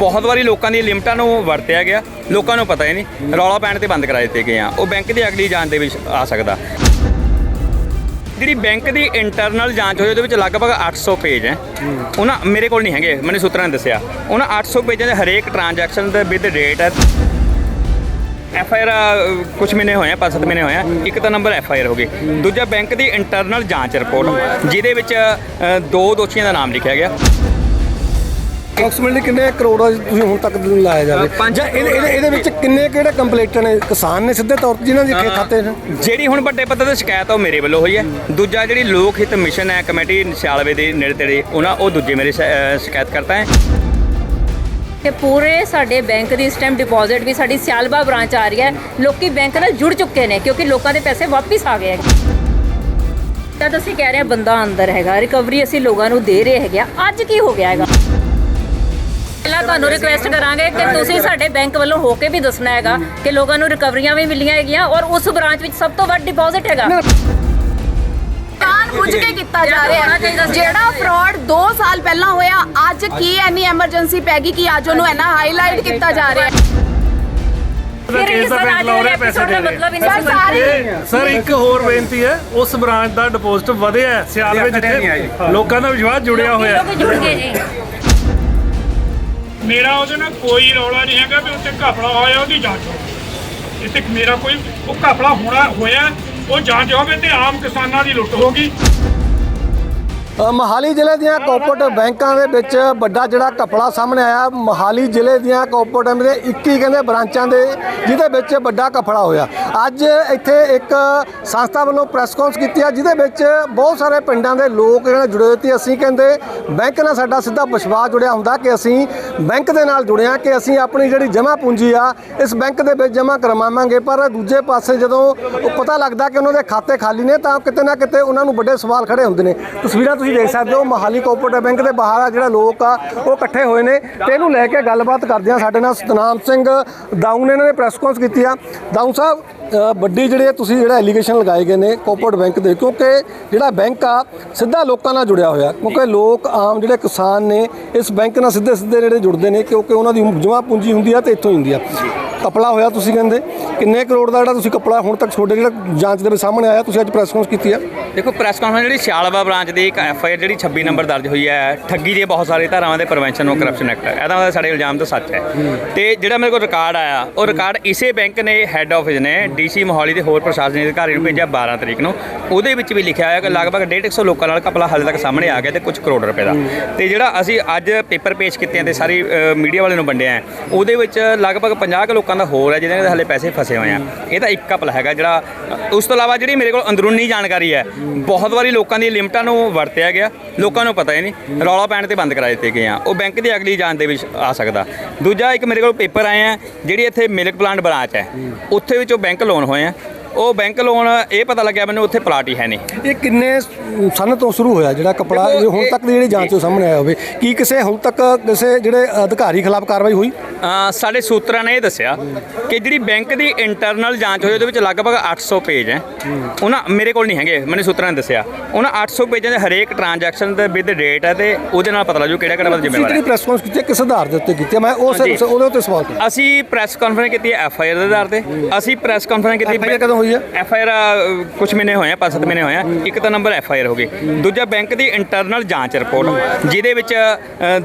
ਬਹੁਤ ਵਾਰੀ ਲੋਕਾਂ ਦੀਆਂ ਲਿਮਟਾਂ ਨੂੰ ਵਰਤਿਆ ਗਿਆ। ਲੋਕਾਂ ਨੂੰ ਪਤਾ ਹੀ ਨਹੀਂ, ਰੌਲਾ ਪੈਣ ਤੇ ਬੰਦ ਕਰਾ ਦਿੱਤੇ ਗਏ ਆ। ਉਹ ਬੈਂਕ ਦੀ ਅਗਲੀ ਜਾਂਚ ਦੇ ਵਿੱਚ ਆ ਸਕਦਾ। ਜਿਹੜੀ ਬੈਂਕ ਦੀ ਇੰਟਰਨਲ ਜਾਂਚ ਹੋਈ, ਉਹਦੇ ਵਿੱਚ ਲਗਭਗ 800 ਪੇਜ ਹੈ। ਉਹਨਾਂ ਮੇਰੇ ਕੋਲ ਨਹੀਂ ਹੈਗੇ, ਮੈਨੂੰ ਸੂਤਰਾਂ ਨੇ ਦੱਸਿਆ। ਉਹਨਾਂ 800 ਪੇਜਾਂ ਦੇ ਹਰੇਕ ਟ੍ਰਾਂਜੈਕਸ਼ਨ ਦੇ ਵਿਦ ਡੇਟ ਹੈ। ਐਫ ਆਈ ਆਰ ਕੁਝ ਮਹੀਨੇ ਹੋਏ ਆ, ਪੰਜ ਸੱਤ ਮਹੀਨੇ ਹੋਏ ਆ, ਇੱਕ ਤਾਂ ਨੰਬਰ ਐਫ ਆਈ ਆਰ ਹੋ ਗਈ। ਦੂਜਾ ਬੈਂਕ ਦੀ ਇੰਟਰਨਲ ਜਾਂਚ ਰਿਪੋਰਟ ਜਿਹਦੇ ਵਿੱਚ ਦੋ ਦੋਸ਼ੀਆਂ ਦਾ ਨਾਮ ਲਿਖਿਆ ਗਿਆ। ਅਪਰੋਕਸੀਮੇਟਲੀ ਕਿੰਨੇ ਕਰੋੜ ਦਾ ਤੁਸੀਂ ਹੁਣ ਤੱਕ ਲਾਇਆ ਜਾਵੇ ਪੰਜ- ਜਾਂ ਇਹਦੇ ਇਹਦੇ- ਇਹਦੇ ਵਿੱਚ ਕਿੰਨੇ ਕਿਹੜੇ ਕੰਪਲੇਂਟਰ ਨੇ? ਕਿਸਾਨ ਨੇ ਸਿੱਧੇ ਤੌਰ ਤੇ ਜਿਨ੍ਹਾਂ ਦੇ ਖੇ- ਖਾਤੇ ਨੇ। ਜਿਹੜੀ ਹੁਣ ਵੱਡੇ ਪੱਧਰ ਤੇ ਸ਼ਿਕਾਇਤ ਆ ਉਹ ਮੇਰੇ ਵੱਲੋਂ ਹੋਈ ਹੈ। ਦੂਜਾ ਜਿਹੜੀ ਲੋਕ ਹਿੱਤ ਮਿਸ਼ਨ ਹੈ ਕਮੇਟੀ ਨਿਸ਼ਾਲਵੇ ਦੇ ਨੇੜੇ ਤੇੜੇ ਉਹਨਾਂ ਉਹ ਦੂਜੇ ਮੇਰੇ ਸ਼- ਅਹ ਸ਼ਿਕਾਇਤ ਕਰਤਾ ਹੈ। ਕਿ ਪੂਰੇ ਸਾਡੇ ਬੈਂਕ ਦੀ ਇਸ ਟਾਈਮ ਡਿਪੋਜ਼ਿਟ ਵੀ ਸਾਡੀ ਸਿਆਲਬਾ ਬ੍ਰਾਂਚ ਆ ਰਹੀ ਹੈ। ਲੋਕੀ ਬੈਂਕ ਨਾਲ ਜੁੜ ਚੁੱਕੇ ਨੇ ਕਿਉਂਕਿ ਲੋਕਾਂ ਦੇ ਪੈਸੇ ਵਾਪਿਸ ਆ ਗਏ ਹੈ ਤਦ ਅਸੀਂ ਕਹਿ ਰਹੇ ਹਾਂ ਬੰਦਾ ਅੰਦਰ ਹੈਗਾ ਰਿਕਵਰੀ ਅਸੀਂ ਲੋਕਾਂ ਨੂੰ ਦੇ ਰਹੇ ਹੈਗੇ ਆ। ਅੱਜ ਕੀ ਹੋ ਗਿਆ ਹੈਗਾ? ਪਹਿਲਾਂ ਤੁਹਾਨੂੰ ਰਿਕੁਐਸਟ ਕਰਾਂਗੇ ਕਿ ਤੁਸੀਂ ਸਾਡੇ ਬੈਂਕ ਵੱਲੋਂ ਹੋ ਕੇ ਵੀ ਦੱਸਣਾ ਹੈਗਾ ਕਿ ਲੋਕਾਂ ਨੂੰ ਰਿਕਵਰੀਆਂ ਵੀ ਮਿਲੀਆਂ ਹੈਗੀਆਂ ਔਰ ਉਸ ਬ੍ਰਾਂਚ ਵਿੱਚ ਸਭ ਤੋਂ ਵੱਧ ਡਿਪੋਜ਼ਿਟ ਹੈਗਾ ਜਾਣ ਬੁੱਝ ਕੇ ਕੀਤਾ ਜਾ ਰਿਹਾ ਹੈ। ਜਿਹੜਾ ਫਰਾਡ 2 ਸਾਲ ਪਹਿਲਾਂ ਹੋਇਆ ਅੱਜ ਕੀ ਐਨੀ ਐਮਰਜੈਂਸੀ ਪੈ ਗਈ ਕਿ ਅੱਜ ਉਹਨੂੰ ਇੰਨਾ ਹਾਈਲਾਈਟ ਕੀਤਾ ਜਾ ਰਿਹਾ ਹੈ ਫਿਰ ਇਸ ਦਾ ਬੈਂਕ ਦੇ ਪੈਸੇ episode ਦਾ ਦੇ ਮਤਲਬ ਹੀ ਸਰ ਨਹੀਂ ਸਮਝਦੇ। ਸਾਰੇ ਸਰ ਇੱਕ ਹੋਰ ਬੇਨਤੀ ਹੈ ਉਸ ਬ੍ਰਾਂਚ ਦਾ ਡਿਪੋਜ਼ਿਟ ਵਧਿਆ ਹੈ, ਸਿਆਲਵੇ ਜਿੱਥੇ ਲੋਕਾਂ ਦਾ ਵਿਸ਼ਵਾਸ ਜੁੜਿਆ ਹੋਇਆ ਹੈ। ਲੋਕੀ ਜੁੜ ਗਏ ਜੀ ਮੇਰਾ ਉਹਦੇ ਨਾਲ ਕੋਈ ਰੌਲਾ ਨਹੀਂ ਹੈਗਾ ਵੀ ਉੱਤੇ ਘਪਲਾ ਹੋਇਆ ਉਹਦੀ ਜਾਂਚ ਹੋਵੇ। ਇੱਥੇ ਮੇਰਾ ਕੋਈ ਉਹ ਘਪਲਾ ਹੋਣਾ ਹੋਇਆ ਉਹ ਜਾਂਚ ਹੋਵੇ ਤੇ ਆਮ ਕਿਸਾਨਾਂ ਦੀ ਲੁੱਟ ਹੋਗੀ ਅ, ਮਹਾਲੀ ਜ਼ਿਲ੍ਹੇ ਦੀਆਂ ਕੋਆਪਰੇਟਿਵ ਬੈਂਕਾਂ ਦੇ ਵਿੱਚ ਵੱਡਾ ਜਿਹੜਾ ਕਪੜਾ ਸਾਹਮਣੇ ਆਇਆ। ਮਹਾਲੀ ਜ਼ਿਲ੍ਹੇ ਦੀਆਂ ਕੋਆਪਰੇਟਿਵ ਦੇ 21 ਕਹਿੰਦੇ ਬ੍ਰਾਂਚਾਂ ਦੇ, ਜਿਹਦੇ ਵਿੱਚ ਵੱਡਾ ਕਪੜਾ ਹੋਇਆ। ਅੱਜ ਇੱਥੇ ਇੱਕ ਸੰਸਥਾ ਵੱਲੋਂ ਪ੍ਰੈਸ ਕਾਨਫਰੰਸ ਕੀਤੀ ਆ, ਜਿਹਦੇ ਵਿੱਚ ਬਹੁਤ ਸਾਰੇ ਪਿੰਡਾਂ ਦੇ ਲੋਕ ਜਿਹੜੇ ਜੁੜੇ ਹੋਏ ਸੀ ਅਸੀਂ ਕਹਿੰਦੇ ਬੈਂਕ ਨਾਲ ਸਾਡਾ ਸਿੱਧਾ ਵਿਸ਼ਵਾਸ ਜੁੜਿਆ ਹੁੰਦਾ ਕਿ ਅਸੀਂ ਬੈਂਕ ਦੇ ਨਾਲ ਜੁੜਿਆ ਕਿ ਅਸੀਂ ਆਪਣੀ ਜਿਹੜੀ ਜਮ੍ਹਾਂ ਪੂੰਜੀ ਆ, ਇਸ ਬੈਂਕ ਦੇ ਵਿੱਚ ਜਮ੍ਹਾਂ ਕਰਵਾਵਾਂਗੇ। ਪਰ ਦੂਜੇ ਪਾਸੇ ਜਦੋਂ ਪਤਾ ਲੱਗਦਾ ਕਿ ਉਹਨਾਂ ਦੇ ਖਾਤੇ ਖਾਲੀ ਨੇ, ਤਾਂ ਕਿਤੇ ਨਾ ਕਿਤੇ ਉਹਨਾਂ ਨੂੰ ਵੱਡੇ ਸਵਾਲ ਖੜੇ ਹੁੰਦੇ ਨੇ। ਤਸਵੀਰਾਂ ਤੁਸੀਂ ਦੇਖ ਸਕਦੇ ਹੋ, ਮਹਾਲੀ ਕੋਆਪਰੇਟਿਵ ਬੈਂਕ ਦੇ ਬਾਹਰ ਆ ਜਿਹੜਾ ਲੋਕ ਆ, ਉਹ ਇਕੱਠੇ ਹੋਏ ਨੇ ਤੇ ਇਹਨੂੰ ਲੈ ਕੇ ਗੱਲਬਾਤ ਕਰਦੇ ਆ ਸਾਡੇ ਨਾਲ ਸਤਨਾਮ ਸਿੰਘ ਦਾਊ ਨੇ ਇਹਨਾਂ ਨੇ ਪ੍ਰੈਸ ਕਾਨਫਰੰਸ ਕੀਤੀ ਆ। ਦਾਊ ਸਾਹਿਬ ਵੱਡੀ ਜਿਹੜੇ ਤੁਸੀਂ ਜਿਹੜਾ ਐਲੀਗੇਸ਼ਨ ਲਗਾਏ ਗਏ ਨੇ ਕੋਆਪਰੇਟਿਵ ਬੈਂਕ ਦੇ ਕਿਉਂਕਿ ਜਿਹੜਾ ਬੈਂਕ ਆ ਸਿੱਧਾ ਲੋਕਾਂ ਨਾਲ ਜੁੜਿਆ ਹੋਇਆ। ਕਿਉਂਕਿ ਲੋਕ ਆਮ ਜਿਹੜੇ ਕਿਸਾਨ ਨੇ ਇਸ ਬੈਂਕ ਨਾਲ ਸਿੱਧੇ ਸਿੱਧੇ ਜਿਹੜੇ ਜੁੜਦੇ ਨੇ ਕਿਉਂਕਿ ਉਹਨਾਂ ਦੀ ਜਮ੍ਹਾਂ ਪੂੰਜੀ ਹੁੰਦੀ ਆ ਤੇ ਇੱਥੋਂ ਹੀ ਹੁੰਦੀ ਆ। ਕਪੜਾ ਹੋਇਆ ਤੁਸੀਂ ਕਹਿੰਦੇ ਕਿੰਨੇ ਕਰੋੜ ਦਾ ਜਿਹੜਾ ਤੁਸੀਂ ਕਪੜਾ ਹੁਣ ਤੱਕ ਤੁਹਾਡੇ ਜਿਹੜਾ ਜਾਂਚ ਦੇ ਵਿੱਚ ਸਾਹਮਣੇ ਆਇਆ ਤੁਸੀਂ ਅੱਜ ਪ੍ਰੈਸ ਕਾਨਫਰੰਸ ਕੀਤੀ ਆ? ਦੇਖੋ ਪ੍ਰੈਸ ਕਾਨਫਰੰਸ ਜਿਹੜੀ ਸਿਆਲਵਾ ਬ੍ਰਾਂਚ ਦੀ ਇੱਕ ਐਫ ਆਈ ਆਰ ਜਿਹੜੀ 26 ਨੰਬਰ ਦਰਜ ਹੋਈ ਹੈ ਠੱਗੀ ਦੇ ਬਹੁਤ ਸਾਰੇ ਧਾਰਾਵਾਂ ਦੇ ਪ੍ਰੀਵੈਂਸ਼ਨ ਆਫ ਕਰਪਸ਼ਨ ਐਕਟ ਇਹਦਾ ਮਤਲਬ ਸਾਡੇ ਇਲਜ਼ਾਮ ਤਾਂ ਸੱਚ ਹੈ। ਤੇ ਜਿਹੜਾ ਮੇਰੇ ਕੋਲ ਰਿਕਾਰਡ ਆਇਆ ਉਹ ਰਿਕਾਰਡ ਇਸੇ ਬੈਂਕ ਨੇ ਹੈੱਡ ਆਫਿਸ ਨੇ ਡੀਸੀ ਮੋਹਾਲੀ ਦੇ ਹੋਰ ਪ੍ਰਸ਼ਾਸਨਿਕ ਅਧਿਕਾਰੀ ਨੂੰ ਭੇਜਿਆ 12 ਤਰੀਕ ਨੂੰ। ਉਹਦੇ ਵਿੱਚ ਵੀ ਲਿਖਿਆ ਹੋਇਆ ਕਿ ਲਗਭਗ 150 ਲੋਕਾਂ ਨਾਲ ਘਪਲਾ ਹਾਲੇ ਤੱਕ ਸਾਹਮਣੇ ਆ ਗਿਆ ਤੇ ਕੁਝ ਕਰੋੜ ਰੁਪਏ ਦਾ। ਤੇ ਜਿਹੜਾ ਅਸੀਂ ਅੱਜ ਪੇਪਰ ਪੇਸ਼ ਕੀਤੇ ਆ ਤੇ ਸਾਰੀ ਮੀਡੀਆ ਵਾਲੇ ਨੂੰ ਵੰਡਿਆ ਉਹਦੇ ਵਿੱਚ ਲਗਭਗ 50 ਕੁ ਲੋਕਾਂ ਦਾ ਹੋਰ ਹੈ ਜਿਹਨਾਂ ਦੇ ਹਾਲੇ ਪੈਸੇ ਫਸੇ ਹੋਏ ਆ। ਇਹ ਤਾਂ ਇੱਕ ਘਪਲਾ ਹੈਗਾ ਜਿਹੜਾ ਉਸ ਤੋਂ ਇਲਾਵਾ ਜਿਹੜੀ ਮੇਰੇ ਕੋਲ ਅੰਦਰੂਨੀ ਜਾਣਕਾਰੀ ਹੈ ਬਹੁਤ ਵਾਰੀ ਲੋਕਾਂ ਦੀਆਂ ਲਿਮਟਾਂ ਨੂੰ ਵਰਤਿਆ ਗਿਆ ਲੋਕਾਂ ਨੂੰ ਪਤਾ ਹੀ ਨਹੀਂ ਰੌਲਾ ਪੈਣ ਤੇ ਬੰਦ ਕਰਾ ਦਿੱਤੇ ਗਏ ਆ। ਉਹ ਬੈਂਕ ਦੀ ਅਗਲੀ ਜਾਂਚ ਦੇ ਵਿੱਚ ਆ ਸਕਦਾ। ਦੂਜਾ ਇੱਕ ਮੇਰੇ ਕੋਲ ਪੇਪਰ ਆਏ ਆ ਜਿਹੜੀ ਇੱਥੇ ਮਿਲਕ ਪਲਾਂਟ ਬ੍ਰਾਂਚ ਹੈ ਉੱਥੇ ਵਿੱਚੋਂ ਬੈਂਕ ਲੋਨ ਹੋਏ ਆ। ਉਹ ਬੈਂਕ ਲੋਨ ਇਹ ਪਤਾ ਲੱਗਿਆ ਮੈਨੂੰ ਉੱਥੇ ਪਲਾਟ ਹੀ ਹੈ ਨਹੀਂ। ਇਹ ਕਿੰਨੇ ਸਨ ਤੋਂ ਸ਼ੁਰੂ ਹੋਇਆ ਜਿਹੜਾ ਕਪੜਾ? ਇਹ ਹੁਣ ਤੱਕ ਦੀ ਜਿਹੜੀ ਜਾਂਚ ਉਹ ਸਾਹਮਣੇ ਆਇਆ ਹੋਵੇ। ਕੀ ਕਿਸੇ ਹੁਣ ਤੱਕ ਕਿਸੇ ਜਿਹੜੇ ਅਧਿਕਾਰੀ ਖਿਲਾਫ ਕਾਰਵਾਈ ਹੋਈ? ਸਾਡੇ ਸੂਤਰਾਂ ਨੇ ਇਹ ਦੱਸਿਆ ਕਿ ਜਿਹੜੀ ਬੈਂਕ ਦੀ ਇੰਟਰਨਲ ਜਾਂਚ ਹੋਈ ਉਹਦੇ ਵਿੱਚ ਲਗਭਗ 800 ਪੇਜ ਹੈ। ਉਹਨਾਂ ਮੇਰੇ ਕੋਲ ਨਹੀਂ ਹੈਗੇ ਮੈਨੂੰ ਸੂਤਰਾਂ ਨੇ ਦੱਸਿਆ। ਉਹਨਾਂ 800 ਪੇਜਾਂ ਦੇ ਹਰੇਕ ਟ੍ਰਾਂਜੈਕਸ਼ਨ ਦੇ ਵਿਦ ਡੇਟ ਹੈ ਤੇ ਉਹਦੇ ਨਾਲ ਪਤਾ ਲੱਗੂ ਕਿਹੜਾ ਕਿਹੜਾ ਬੰਦਾ ਜ਼ਿੰਮੇਵਾਰ ਜਿਹੜੀ ਹੈ। ਪ੍ਰੈਸ ਕਾਨਫਰੰਸ ਕੀਤੀ ਕਿਸ ਆਧਾਰ ਦੇ ਉੱਤੇ ਕੀਤੀ? ਮੈਂ ਉਸ ਉਹਦੇ ਉੱਤੇ ਸਵਾਲ ਕੀਤਾ ਅਸੀਂ ਪ੍ਰੈਸ ਕਾਨਫਰੰਸ ਕੀਤੀ ਹੈ ਐਫ ਆਈ ਆਰ ਦੇ ਆਧਾਰ ਤੇ। ਅਸੀਂ ਪ੍ਰੈਸ ਕਾਨਫਰੰਸ ਕੀਤੀ FIR ਕਦੋਂ ਹੋਈ ਹੈ? ਐਫ ਆਈ ਆਰ ਕੁਝ ਮਹੀਨੇ ਹੋਏ ਆ 5-7 ਮਹੀਨੇ ਹੋਏ ਆ। ਇੱਕ ਤਾਂ ਨੰਬਰ ਐਫ ਆਈ ਆਰ ਹੋ ਗਈ। ਦੂਜਾ ਬੈਂਕ ਦੀ ਇੰਟਰਨਲ ਜਾਂਚ ਰਿਪੋਰਟ ਜਿਹਦੇ ਵਿੱਚ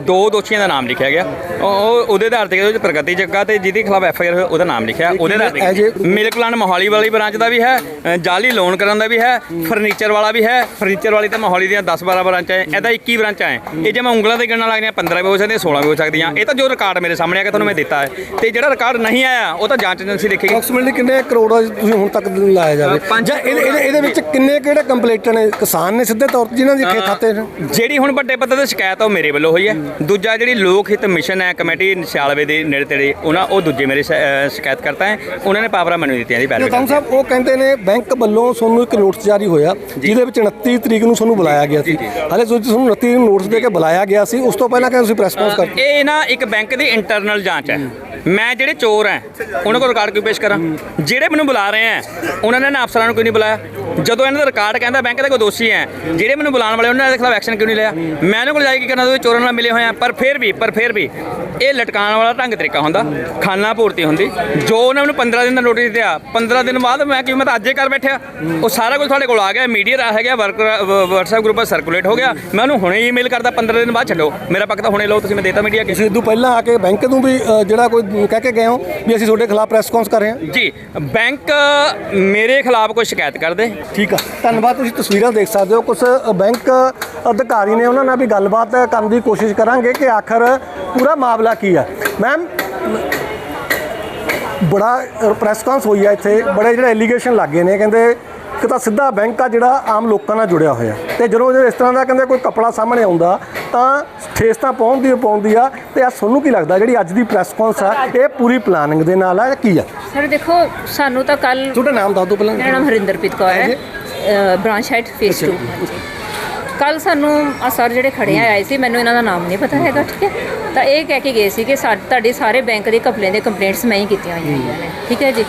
ਦੋ ਦੋਸ਼ੀਆਂ ਦਾ ਨਾਮ ਲਿਖਿਆ ਗਿਆ। ਉਹ ਉਹ- ਉਹਦੇ ਆਧਾਰ ਤੇ ਪ੍ਰਗਤੀ ਜੱਗਾ ਤੇ ਜਿਹਦੇ ਖਿਲਾਫ ਐਫ ਆਈ ਆਰ ਹੋਇਆ ਉਹਦਾ ਨਾਮ ਲਿਖਿਆ ਉਹਦੇ ਜੇ- ਮਿਲਕ ਪਲਾਂਟ ਮੋਹਾਲੀ ਵਾਲੀ ਬ੍ਰਾਂਚ ਦਾ ਵੀ ਹੈ ਜਾਲੀ ਲੋਨ ਕਰਨ ਦਾ ਵੀ ਹੈ ਫਰਨੀਚਰ ਵਾਲਾ ਵੀ ਹੈ। ਫਰਨੀਚਰ ਵਾਲੀ ਤਾਂ ਮੋਹਾਲੀ ਦੀਆਂ 10-12 ਬ੍ਰਾਂਚਾਂ ਹੈ ਇਹਦਾ 21 ਬ੍ਰਾਂਚਾਂ ਹੈ ਇਹ ਜੇ ਮੈਂ ਉਂਗਲਾਂ ਤੇ ਗਿਣਨ ਲੱਗਦੀਆਂ 15 ਵੀ ਹੋ ਸਕਦੀਆਂ 16 ਵੀ ਹੋ ਸਕਦੀਆਂ। ਇਹ ਤਾਂ ਜੋ ਰਿਕਾਰਡ ਮੇਰੇ ਸਾਹਮਣੇ ਆ ਕੇ ਤੁਹਾਨੂੰ ਮੈਂ ਦਿੱਤਾ ਹੈ। ਤੇ ਜਿਹੜਾ ਰਿਕਾਰਡ ਨਹੀਂ ਆਇਆ ਉਹ ਤਾਂ ਜਾਂਚ ਏਜੰਸੀ ਦੇਖੇਗੀ। ਅਪਰੋਕਸੀਮੇਟਲੀ ਕਿੰਨੇ ਕਰੋੜ ਤੁਸੀਂ ਹੁਣ ਤੱਕ ਲਾਇਆ ਜਾਵੇ? ਪੰਜ- ਜਾਂ ਇਹਦੇ ਵਿੱਚ ਕਿੰਨੇ ਕਿਹੜੇ ਕੰਪਲੇਂਟਰ ਨੇ? ਕਿਸਾਨ ਨੇ ਸਿੱਧੇ ਤੌਰ ਤੇ ਜਿਨ੍ਹਾਂ ਦੇ ਖਾਤੇ ਜਿਹੜੀ ਹੁਣ ਵੱਡੇ ਪੱਧਰ ਤੇ ਸ਼ਿਕਾਇਤ ਉਹ ਮੇਰੇ ਵੱਲੋਂ ਹੋਈ ਹੈ। ਦੂਜਾ ਜਿਹੜੀ ਲੋਕ ਹਿੱਤ ਮਿਸ਼ਨ ਹੈ ਕਮੇਟੀ ਨਿਸ਼ਾਲਵੇ ਦੇ ਨੇੜੇ ਤੇੜੇ ਉਹਨਾਂ ਉਹ ਦੂਜੇ ਮੇਰੇ ਸ਼ਿਕਾਇਤ ਕਰਤਾ ਹੈ। ਉਹਨਾਂ ਨੇ ਪਾਵਰਾਂ ਮੈਨੂੰ ਦਿੱਤੀਆਂ ਦੀ ਤਾਂ ਵੈਰੀਫਿਕੇਸ਼ਨ ਸਾਹਿਬ ਉਹ ਕਹਿੰਦੇ ਨੇ ਬੈਂਕ ਵੱਲੋਂ ਤੁਹਾਨੂੰ ਇੱਕ ਨੋਟਿਸ ਜਾਰੀ ਹੋਇਆ ਜਿਹਦੇ ਵਿੱਚ 29 ਤਰੀਕ ਨੂੰ ਤੁਹਾਨੂੰ ਬੁਲਾਇਆ ਗਿਆ ਸੀ। ਹਾਲੇ ਤੁਹਾਨੂੰ 29 ਨੂੰ ਨੋਟਿਸ ਦੇ ਕੇ ਬੁਲਾਇਆ ਗਿਆ ਸੀ ਉਸ ਤੋਂ ਪਹਿਲਾਂ ਕਿ ਤੁਸੀਂ ਪ੍ਰੈਸ ਕਾਨਫਰੰਸ ਕਰ ਇਹ ਨਾ ਇੱਕ ਬੈਂਕ ਦੀ ਇੰਟਰਨਲ ਜਾਂਚ ਹੈ। ਮੈਂ ਜਿਹੜੇ ਚੋਰ ਐ, ਉਹਨਾਂ ਕੋਲ ਰਿਕਾਰਡ ਕਿਉਂ ਪੇਸ਼ ਕਰਾਂ? ਜਿਹੜੇ ਮੈਨੂੰ ਬੁਲਾ ਰਹੇ ਐ, ਉਹਨਾਂ ਨੇ ਨਾ ਅਫਸਰਾਂ ਨੂੰ ਕਿਉਂ ਨਹੀਂ ਬੁਲਾਇਆ। ਜਦੋਂ ਇਹਨਾਂ ਦਾ ਰਿਕਾਰਡ ਕਹਿੰਦਾ ਬੈਂਕ ਦੇ ਕੋਈ ਦੋਸ਼ੀ ਐ, ਜਿਹੜੇ ਮੈਨੂੰ ਬੁਲਾਉਣ ਵਾਲੇ ਉਹਨਾਂ ਦੇ ਖਿਲਾਫ ਐਕਸ਼ਨ ਕਿਉਂ ਨਹੀਂ ਲਿਆ? ਮੈਂ ਉਹਨਾਂ ਕੋਲ ਜਾ ਕੇ ਕੀ ਕਰਨਾ ਉਹ ਚੋਰਾਂ ਨਾਲ ਮਿਲੇ ਹੋਏ ਆ, ਪਰ ਫਿਰ ਵੀ, ਪਰ ਫਿਰ ਵੀ, ਇਹ ਲਟਕਾਉਣ ਵਾਲਾ ਢੰਗ ਤਰੀਕਾ ਹੁੰਦਾ, ਖਾਨਾ ਪੂਰਤੀ ਹੁੰਦੀ। ਜੋ ਉਹਨਾਂ ਨੂੰ 15 ਦਿਨ ਦਾ ਨੋਟਿਸ ਦਿਆ 15 ਦਿਨ ਬਾਅਦ ਮੈਂ ਕਿਉਂ, ਮੈਂ ਤਾਂ ਅੱਜੇ ਕਰ ਬੈਠਿਆ। ਉਹ ਸਾਰਾ ਕੁਝ ਤੁਹਾਡੇ ਕੋਲ ਆ ਗਿਆ ਮੀਡੀਆ ਦਾ ਹੈਗਾ ਵਰਕਰ WhatsApp ਗਰੁੱਪ ਸਰਕੂਲੇਟ ਹੋ ਗਿਆ। ਮੈਂ ਉਹਨੂੰ ਹੁਣੇ ਈਮੇਲ ਕਰਦਾ 15 ਦਿਨ ਬਾਅਦ ਛੱਡੋ। ਮੇਰਾ ਪੱਕ ਤਾਂ ਹੁਣੇ ਲਓ, ਤੁਸੀਂ ਮੈਂ ਦੇਤਾ ਮੀਡੀਆ ਕੇ ਸਿੱਧੂ ਪਹਿਲਾਂ ਆ ਕੇ ਬੈਂਕ ਨੂੰ ਵੀ ਜਿਹੜਾ ਕੋਈ ਕਹਿ ਕੇ ਗਏ ਹੋ ਵੀ ਅਸੀਂ ਤੁਹਾਡੇ ਖਿਲਾਫ ਪ੍ਰੈਸ ਕਾਨਫਰੰਸ ਕਰ ਰਹੇ ਹਾਂ। ਜੀ ਬੈਂਕ ਮੇਰੇ ਖਿਲਾਫ ਕੋਈ ਸ਼ਿਕਾਇਤ ਕਰ ਦੇ ਠੀਕ ਆ। ਧੰਨਵਾਦ ਤੁਸੀਂ ਤਸਵੀਰਾਂ ਦੇਖ ਸਕਦੇ ਹੋ। ਕੁਝ ਬੈਂਕ ਅਧਿਕਾਰੀ ਨੇ ਉਹਨਾਂ ਨਾਲ ਵੀ ਗੱਲਬਾਤ ਕਰਨ ਦੀ ਕੋਸ਼ਿਸ਼ ਕਰਾਂਗੇ ਕਿ ਆਖਰ ਪੂਰਾ ਮਾਮਲਾ ਕੀ ਆ। ਮੈਮ ਬੜਾ ਪ੍ਰੈਸ ਕਾਨਫਰੰਸ ਹੋਈ ਆ ਇੱਥੇ। ਬੜੇ ਜਿਹੜੇ ਐਲੀਗੇਸ਼ਨ ਲੱਗੇ ਨੇ। ਕਹਿੰਦੇ ਇੱਕ ਤਾਂ ਸਿੱਧਾ ਬੈਂਕ ਆ ਜਿਹੜਾ ਆਮ ਲੋਕਾਂ ਨਾਲ ਜੁੜਿਆ ਹੋਇਆ। ਤੇ ਜਦੋਂ ਜਦੋਂ ਇਸ ਤਰ੍ਹਾਂ ਦਾ ਕਹਿੰਦੇ ਕੋਈ ਕਪੜਾ ਸਾਹਮਣੇ ਆਉਂਦਾ ਤਾਂ ਠੇਸ ਤਾਂ ਪਹੁੰਚਦੀ ਪਹੁੰਚਦੀ ਆ। ਤੇ ਆ ਤੁਹਾਨੂੰ ਕੀ ਲੱਗਦਾ ਜਿਹੜੀ ਅੱਜ ਦੀ ਪ੍ਰੈਸ ਕਾਨਫਰੰਸ ਆ ਇਹ ਪੂਰੀ ਪਲਾਨਿੰਗ ਦੇ ਨਾਲ ਆ ਜਾਂ ਕੀ ਆ? ਸਰ ਦੇਖੋ ਸਾਨੂੰ ਤਾਂ ਕੱਲ ਤੁਹਾਡਾ ਨਾਮ ਦੱਸ ਦਿਓ ਪਹਿਲਾਂ। ਮੇਰਾ ਨਾਮ ਹਰਿੰਦਰਪ੍ਰੀਤ ਕੌਰ ਹੈ। ਬ੍ਰਾਂਚ ਹੈਡ ਫੇਸ 2 ਕੱਲ ਸਾਨੂੰ ਆ ਸਰ ਜਿਹੜੇ ਖੜੇ ਆ ਆਏ ਸੀ ਮੈਨੂੰ ਇਹਨਾਂ ਦਾ ਨਾਮ ਨਹੀਂ ਪਤਾ ਹੈਗਾ ਠੀਕ ਹੈ? ਤਾਂ ਇਹ ਕਹਿ ਕੇ ਗਏ ਸੀ ਕਿ ਸਾ- ਤੁਹਾਡੇ ਸਾਰੇ ਬੈਂਕ ਦੇ ਕਪਲੇ ਦੇ ਕੰਪਲੇਂਟਸ ਮੈਂ ਹੀ ਕੀਤੀਆਂ ਹੋਈਆਂ ਨੇ ਠੀਕ ਹੈ ਜੀ?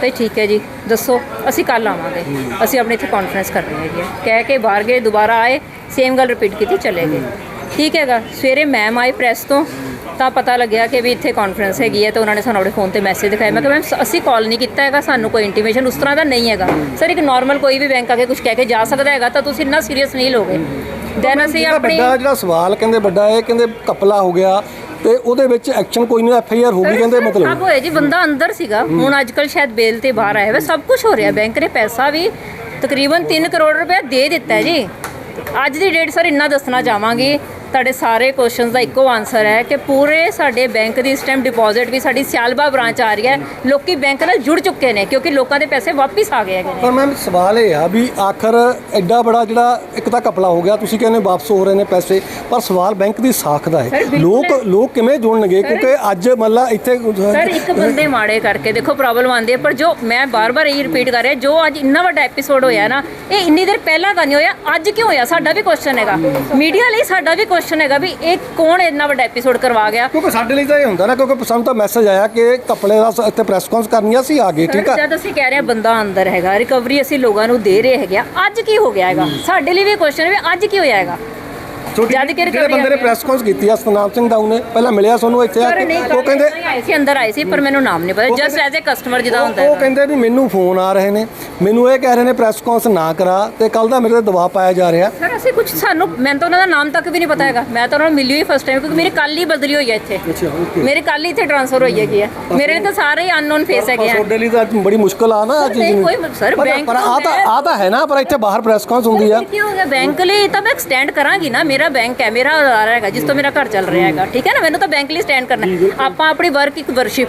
ਤੇ ਠੀਕ ਹੈ ਜੀ। ਦੱਸੋ ਅਸੀਂ ਕੱਲ ਆਵਾਂਗੇ। ਅਸੀਂ ਆਪਣੇ ਇੱਥੇ ਕਾਨਫਰੰਸ ਕਰਨੀ ਹੈਗੀ ਹੈ। ਕਹਿ ਕੇ ਬਾਹਰ ਗਏ ਦੁਬਾਰਾ ਆਏ ਸੇਮ ਗੱਲ ਰਿਪੀਟ ਕੀਤੀ ਚਲੇ ਗਏ। ਠੀਕ ਹੈਗਾ। ਸਵੇਰੇ ਮੈਮ ਆਏ ਪ੍ਰੈਸ ਤੋਂ ਤਾਂ ਪਤਾ ਲੱਗਿਆ ਕਿ ਵੀ ਇੱਥੇ ਕਾਨਫਰੰਸ ਹੈਗੀ ਹੈ ਤੇ ਉਹਨਾਂ ਨੇ ਸਾਨੂੰ ਆਪਣੇ ਫੋਨ ਤੇ ਮੈਸੇਜ ਦਿਖਾਇਆ। ਮੈਂ ਕਿਹਾ ਮੈਮ ਅਸੀਂ ਕਾਲ ਨਹੀਂ ਕੀਤਾ ਹੈਗਾ ਸਾਨੂੰ ਕੋਈ ਇੰਟੀਮੇਸ਼ਨ ਉਸ ਤਰ੍ਹਾਂ ਦਾ ਨਹੀਂ ਹੈਗਾ। ਸਰ ਇੱਕ ਨਾਰਮਲ ਕੋਈ ਵੀ ਬੈਂਕ ਆ ਕੇ ਕੁਝ ਕਹਿ ਕੇ ਜਾ ਸਕਦਾ ਹੈਗਾ ਤਾਂ ਤੁਸੀਂ ਇੰਨਾ ਸੀਰੀਅਸ ਨਹੀਂ ਲੋਗੇ ਦੈਨ ਅਸੀਂ ਆਪਣੀ ਵੱਡਾ ਜਿਹੜਾ ਸਵਾਲ ਕਹਿੰਦੇ ਵੱਡਾ ਇਹ ਕਹਿੰਦੇ ਕਪਲਾ ਹੋ ਗਿਆ ਤੇ ਉਹਦੇ ਵਿੱਚ ਐਕਸ਼ਨ ਕੋਈ ਨਹੀਂ ਐਫ ਆਈ ਆਰ ਹੋ ਗਈ ਕਹਿੰਦੇ ਸਭ ਮਤਲਬ। ਹੋਇਆ ਜੀ ਬੰਦਾ ਅੰਦਰ ਸੀਗਾ। ਹੁਣ ਅੱਜ ਕੱਲ ਸ਼ਾਇਦ ਬੇਲ ਤੇ ਬਾਹਰ ਆਇਆ ਹੋਇਆ ਸਭ ਕੁਝ ਹੋ ਰਿਹਾ ਬੈਂਕ ਨੇ ਪੈਸਾ ਵੀ ਤਕਰੀਬਨ 3 ਕਰੋੜ ਰੁਪਏ ਦੇ ਦਿੱਤਾ ਜੀ। ਅੱਜ ਦੀ ਡੇਟ ਸਰ ਇੰਨਾ ਦੱਸਣਾ ਚਾਹਾਂਗੀ। ਤੁਹਾਡੇ ਸਾਰੇ ਕੁਐਸਚਨਸ ਦਾ ਇੱਕੋ ਆਨਸਰ ਹੈ ਕਿ ਪੂਰੇ ਸਾਡੇ ਬੈਂਕ ਦੀ ਇਸ ਟਾਈਮ ਡਿਪੋਜ਼ਿਟ ਵੀ ਸਾਡੀ ਸਿਆਲਬਾ ਬ੍ਰਾਂਚ ਆ ਰਹੀ ਹੈ। ਲੋਕੀ ਬੈਂਕ ਨਾਲ ਜੁੜ ਚੁੱਕੇ ਨੇ ਕਿਉਂਕਿ ਲੋਕਾਂ ਦੇ ਪੈਸੇ ਵਾਪਿਸ ਆ ਗਏ ਹੈਗੇ ਪਰ ਮੈਮ ਸਵਾਲ ਇਹ ਆ ਵੀ ਆਖਰ ਐਡਾ ਬੜਾ ਜਿਹੜਾ ਇੱਕ ਤਾਂ ਕਪਲਾ ਹੋ ਗਿਆ ਤੁਸੀਂ ਕਹਿੰਦੇ ਵਾਪਸ ਹੋ ਰਹੇ ਨੇ ਪੈਸੇ ਪਰ ਸਵਾਲ ਬੈਂਕ ਦੀ ਸਾਖ ਦਾ ਹੈ। ਲੋਕ। ਲੋਕ ਕਿਵੇਂ ਜੁੜਨਗੇ? ਕਿਉਂਕਿ ਅੱਜ ਮੱਲਾ ਇੱਥੇ ਸਰ ਇੱਕ ਬੰਦੇ ਮਾੜੇ ਕਰਕੇ ਦੇਖੋ ਪ੍ਰੋਬਲਮ ਆਉਂਦੀ ਹੈ ਪਰ ਜੋ ਮੈਂ ਬਾਰ-ਬਾਰ ਇਹ ਰਿਪੀਟ ਕਰ ਰਿਹਾ ਜੋ ਅੱਜ ਇੰਨਾ ਵੱਡਾ ਐਪੀਸੋਡ ਹੋਇਆ ਨਾ ਇਹ ਇੰਨੀ ਦੇਰ ਪਹਿਲਾਂ ਤਾਂ ਨਹੀਂ ਹੋਇਆ ਅੱਜ ਕਿਉਂ ਹੋਇਆ? ਸਾਡਾ ਵੀ ਕੁਐਸਚਨ ਹੈਗਾ। ਮੀਡੀਆ ਲਈ ਸਾਡਾ ਵੀ ਕੁਐਸਚਨ ਹੈਗਾ ਵੀ ਇਹ ਕੌਣ ਇੰਨਾ ਵੱਡਾ ਐਪੀਸੋਡ ਕਰਵਾ ਗਿਆ? ਕਿਉਂਕਿ ਸਾਡੇ ਲਈ ਤਾਂ ਇਹ ਹੁੰਦਾ ਨਾ ਕਿਉਂਕਿ ਸਾਨੂੰ ਤਾਂ ਮੈਸੇਜ ਆਇਆ ਕਿ ਕਪਲੇ ਦਾ ਸ- ਇੱਥੇ ਪ੍ਰੈਸ ਕਾਨਫਰੰਸ ਕਰਨੀ ਆ ਅਸੀਂ ਆ ਗਏ ਠੀਕ ਆ? ਜਦ ਅਸੀਂ ਕਹਿ ਰਹੇ ਹਾਂ ਬੰਦਾ ਅੰਦਰ ਹੈਗਾ ਰਿਕਵਰੀ ਅਸੀਂ ਲੋਕਾਂ ਨੂੰ ਦੇ ਰਹੇ ਹੈਗੇ ਆ ਅੱਜ ਕੀ ਹੋ ਗਿਆ ਹੈਗਾ? ਸਾਡੇ ਲਈ ਵੀ ਕੁਐਸਚਨ ਵੀ ਅੱਜ ਕੀ ਹੋਇਆ ਹੈਗਾ? ਜਦ ਕਿ ਜਿਹੜੇ ਬੰਦੇ ਨੇ। ਪ੍ਰੈਸ ਕਾਨਫਰੰਸ ਕੀਤੀ ਆ ਸਤਨਾਮ ਸਿੰਘ ਦਾਊ ਨੇ ਪਹਿਲਾਂ ਮਿਲਿਆ ਸਾਨੂੰ ਇੱਥੇ ਆ ਕੇ। ਉਹ ਕਹਿੰਦੇ ਆਏ ਸੀ ਅੰਦਰ ਆਏ ਸੀ ਪਰ ਮੈਨੂੰ ਨਾਮ ਨਹੀਂ ਪਤਾ। ਜਸਟ ਐਜ਼ ਅ ਕਸਟਮਰ ਜਿਹਦਾ ਹੁੰਦਾ ਉਹ ਕਹਿੰਦੇ ਵੀ ਮੈਨੂੰ ਫੋਨ ਆ ਰਹੇ ਨੇ। ਮੈਨੂੰ ਇਹ ਕਹਿ ਰਹੇ ਨੇ ਪ੍ਰੈਸ ਕਾਨਫਰੰਸ ਨਾ ਕਰਾ ਤੇ ਕੱਲ ਦਾ ਮੇਰੇ ਤੇ ਦਬਾਅ ਪਾਇਆ ਜਾ ਰਿਹਾ। ਸਰ ਅਸੀਂ ਕੁਝ ਸਾਨੂੰ ਮੈਂ ਤਾਂ ਉਹਨਾਂ ਦਾ ਨਾਮ ਤੱਕ ਵੀ ਨਹੀਂ ਪਤਾ ਹੈਗਾ। ਮੈਂ ਤਾਂ ਉਹਨਾਂ ਨੂੰ ਮਿਲੀ ਹੋਈ ਫਸਟ ਟਾਈਮ ਕਿਉਂਕਿ ਮੇਰੀ ਕੱਲ ਹੀ ਬਦਲੀ ਹੋਈ ਹੈ ਇੱਥੇ। ਅੱਛਾ ਓਕੇ ਮੇਰੇ ਕੱਲ ਹੀ ਇੱਥੇ ਟ੍ਰਾਂਸਫਰ ਹੋਈ ਹੈਗੀ ਹੈ। ਮੇਰੇ ਤਾਂ ਸਾਰੇ ਅਨਨੋਨ ਫੇਸ ਹੈਗੇ ਆ। ਤੁਹਾਡੇ ਲਈ ਤਾਂ ਬੜੀ ਮੁਸ਼ਕਲ ਆ ਨਾ ਅੱਜ ਨਹੀਂ, ਕੋਈ ਸਰ, ਬੈਂਕ ਪਰ ਆ ਤੋਂ ਆ ਤਾਂ ਹੈ ਨਾ ਪਰ ਇੱਥੇ ਬਾਹਰ ਪ੍ਰੈਸ ਕਾਨਫਰੰਸ ਹੁੰਦੀ ਆ। ਕੀ ਹੋ ਗਿਆ? ਬੈਂਕ ਲਈ ਤਾਂ ਮੈਂ ਸਟੈਂਡ ਕਰਾਂਗੀ ਨਾ। ਮੇਰਾ ਬੈਂਕ ਹੈ ਮੇਰਾ ਆਧਾਰ ਹੈਗਾ ਜਿਸ ਤੋਂ ਮੇਰਾ ਘਰ ਚੱਲ ਰਿਹਾ ਹੈਗਾ ਠੀਕ ਹੈ ਨਾ ਮੈਨੂੰ ਤਾਂ ਬੈਂਕ ਲਈ ਸਟੈਂਡ ਕਰਨਾ। ਆਪਾਂ ਆਪਣੀ ਵਰਕ ਇੱਕ ਵਰਸ਼ਿਪ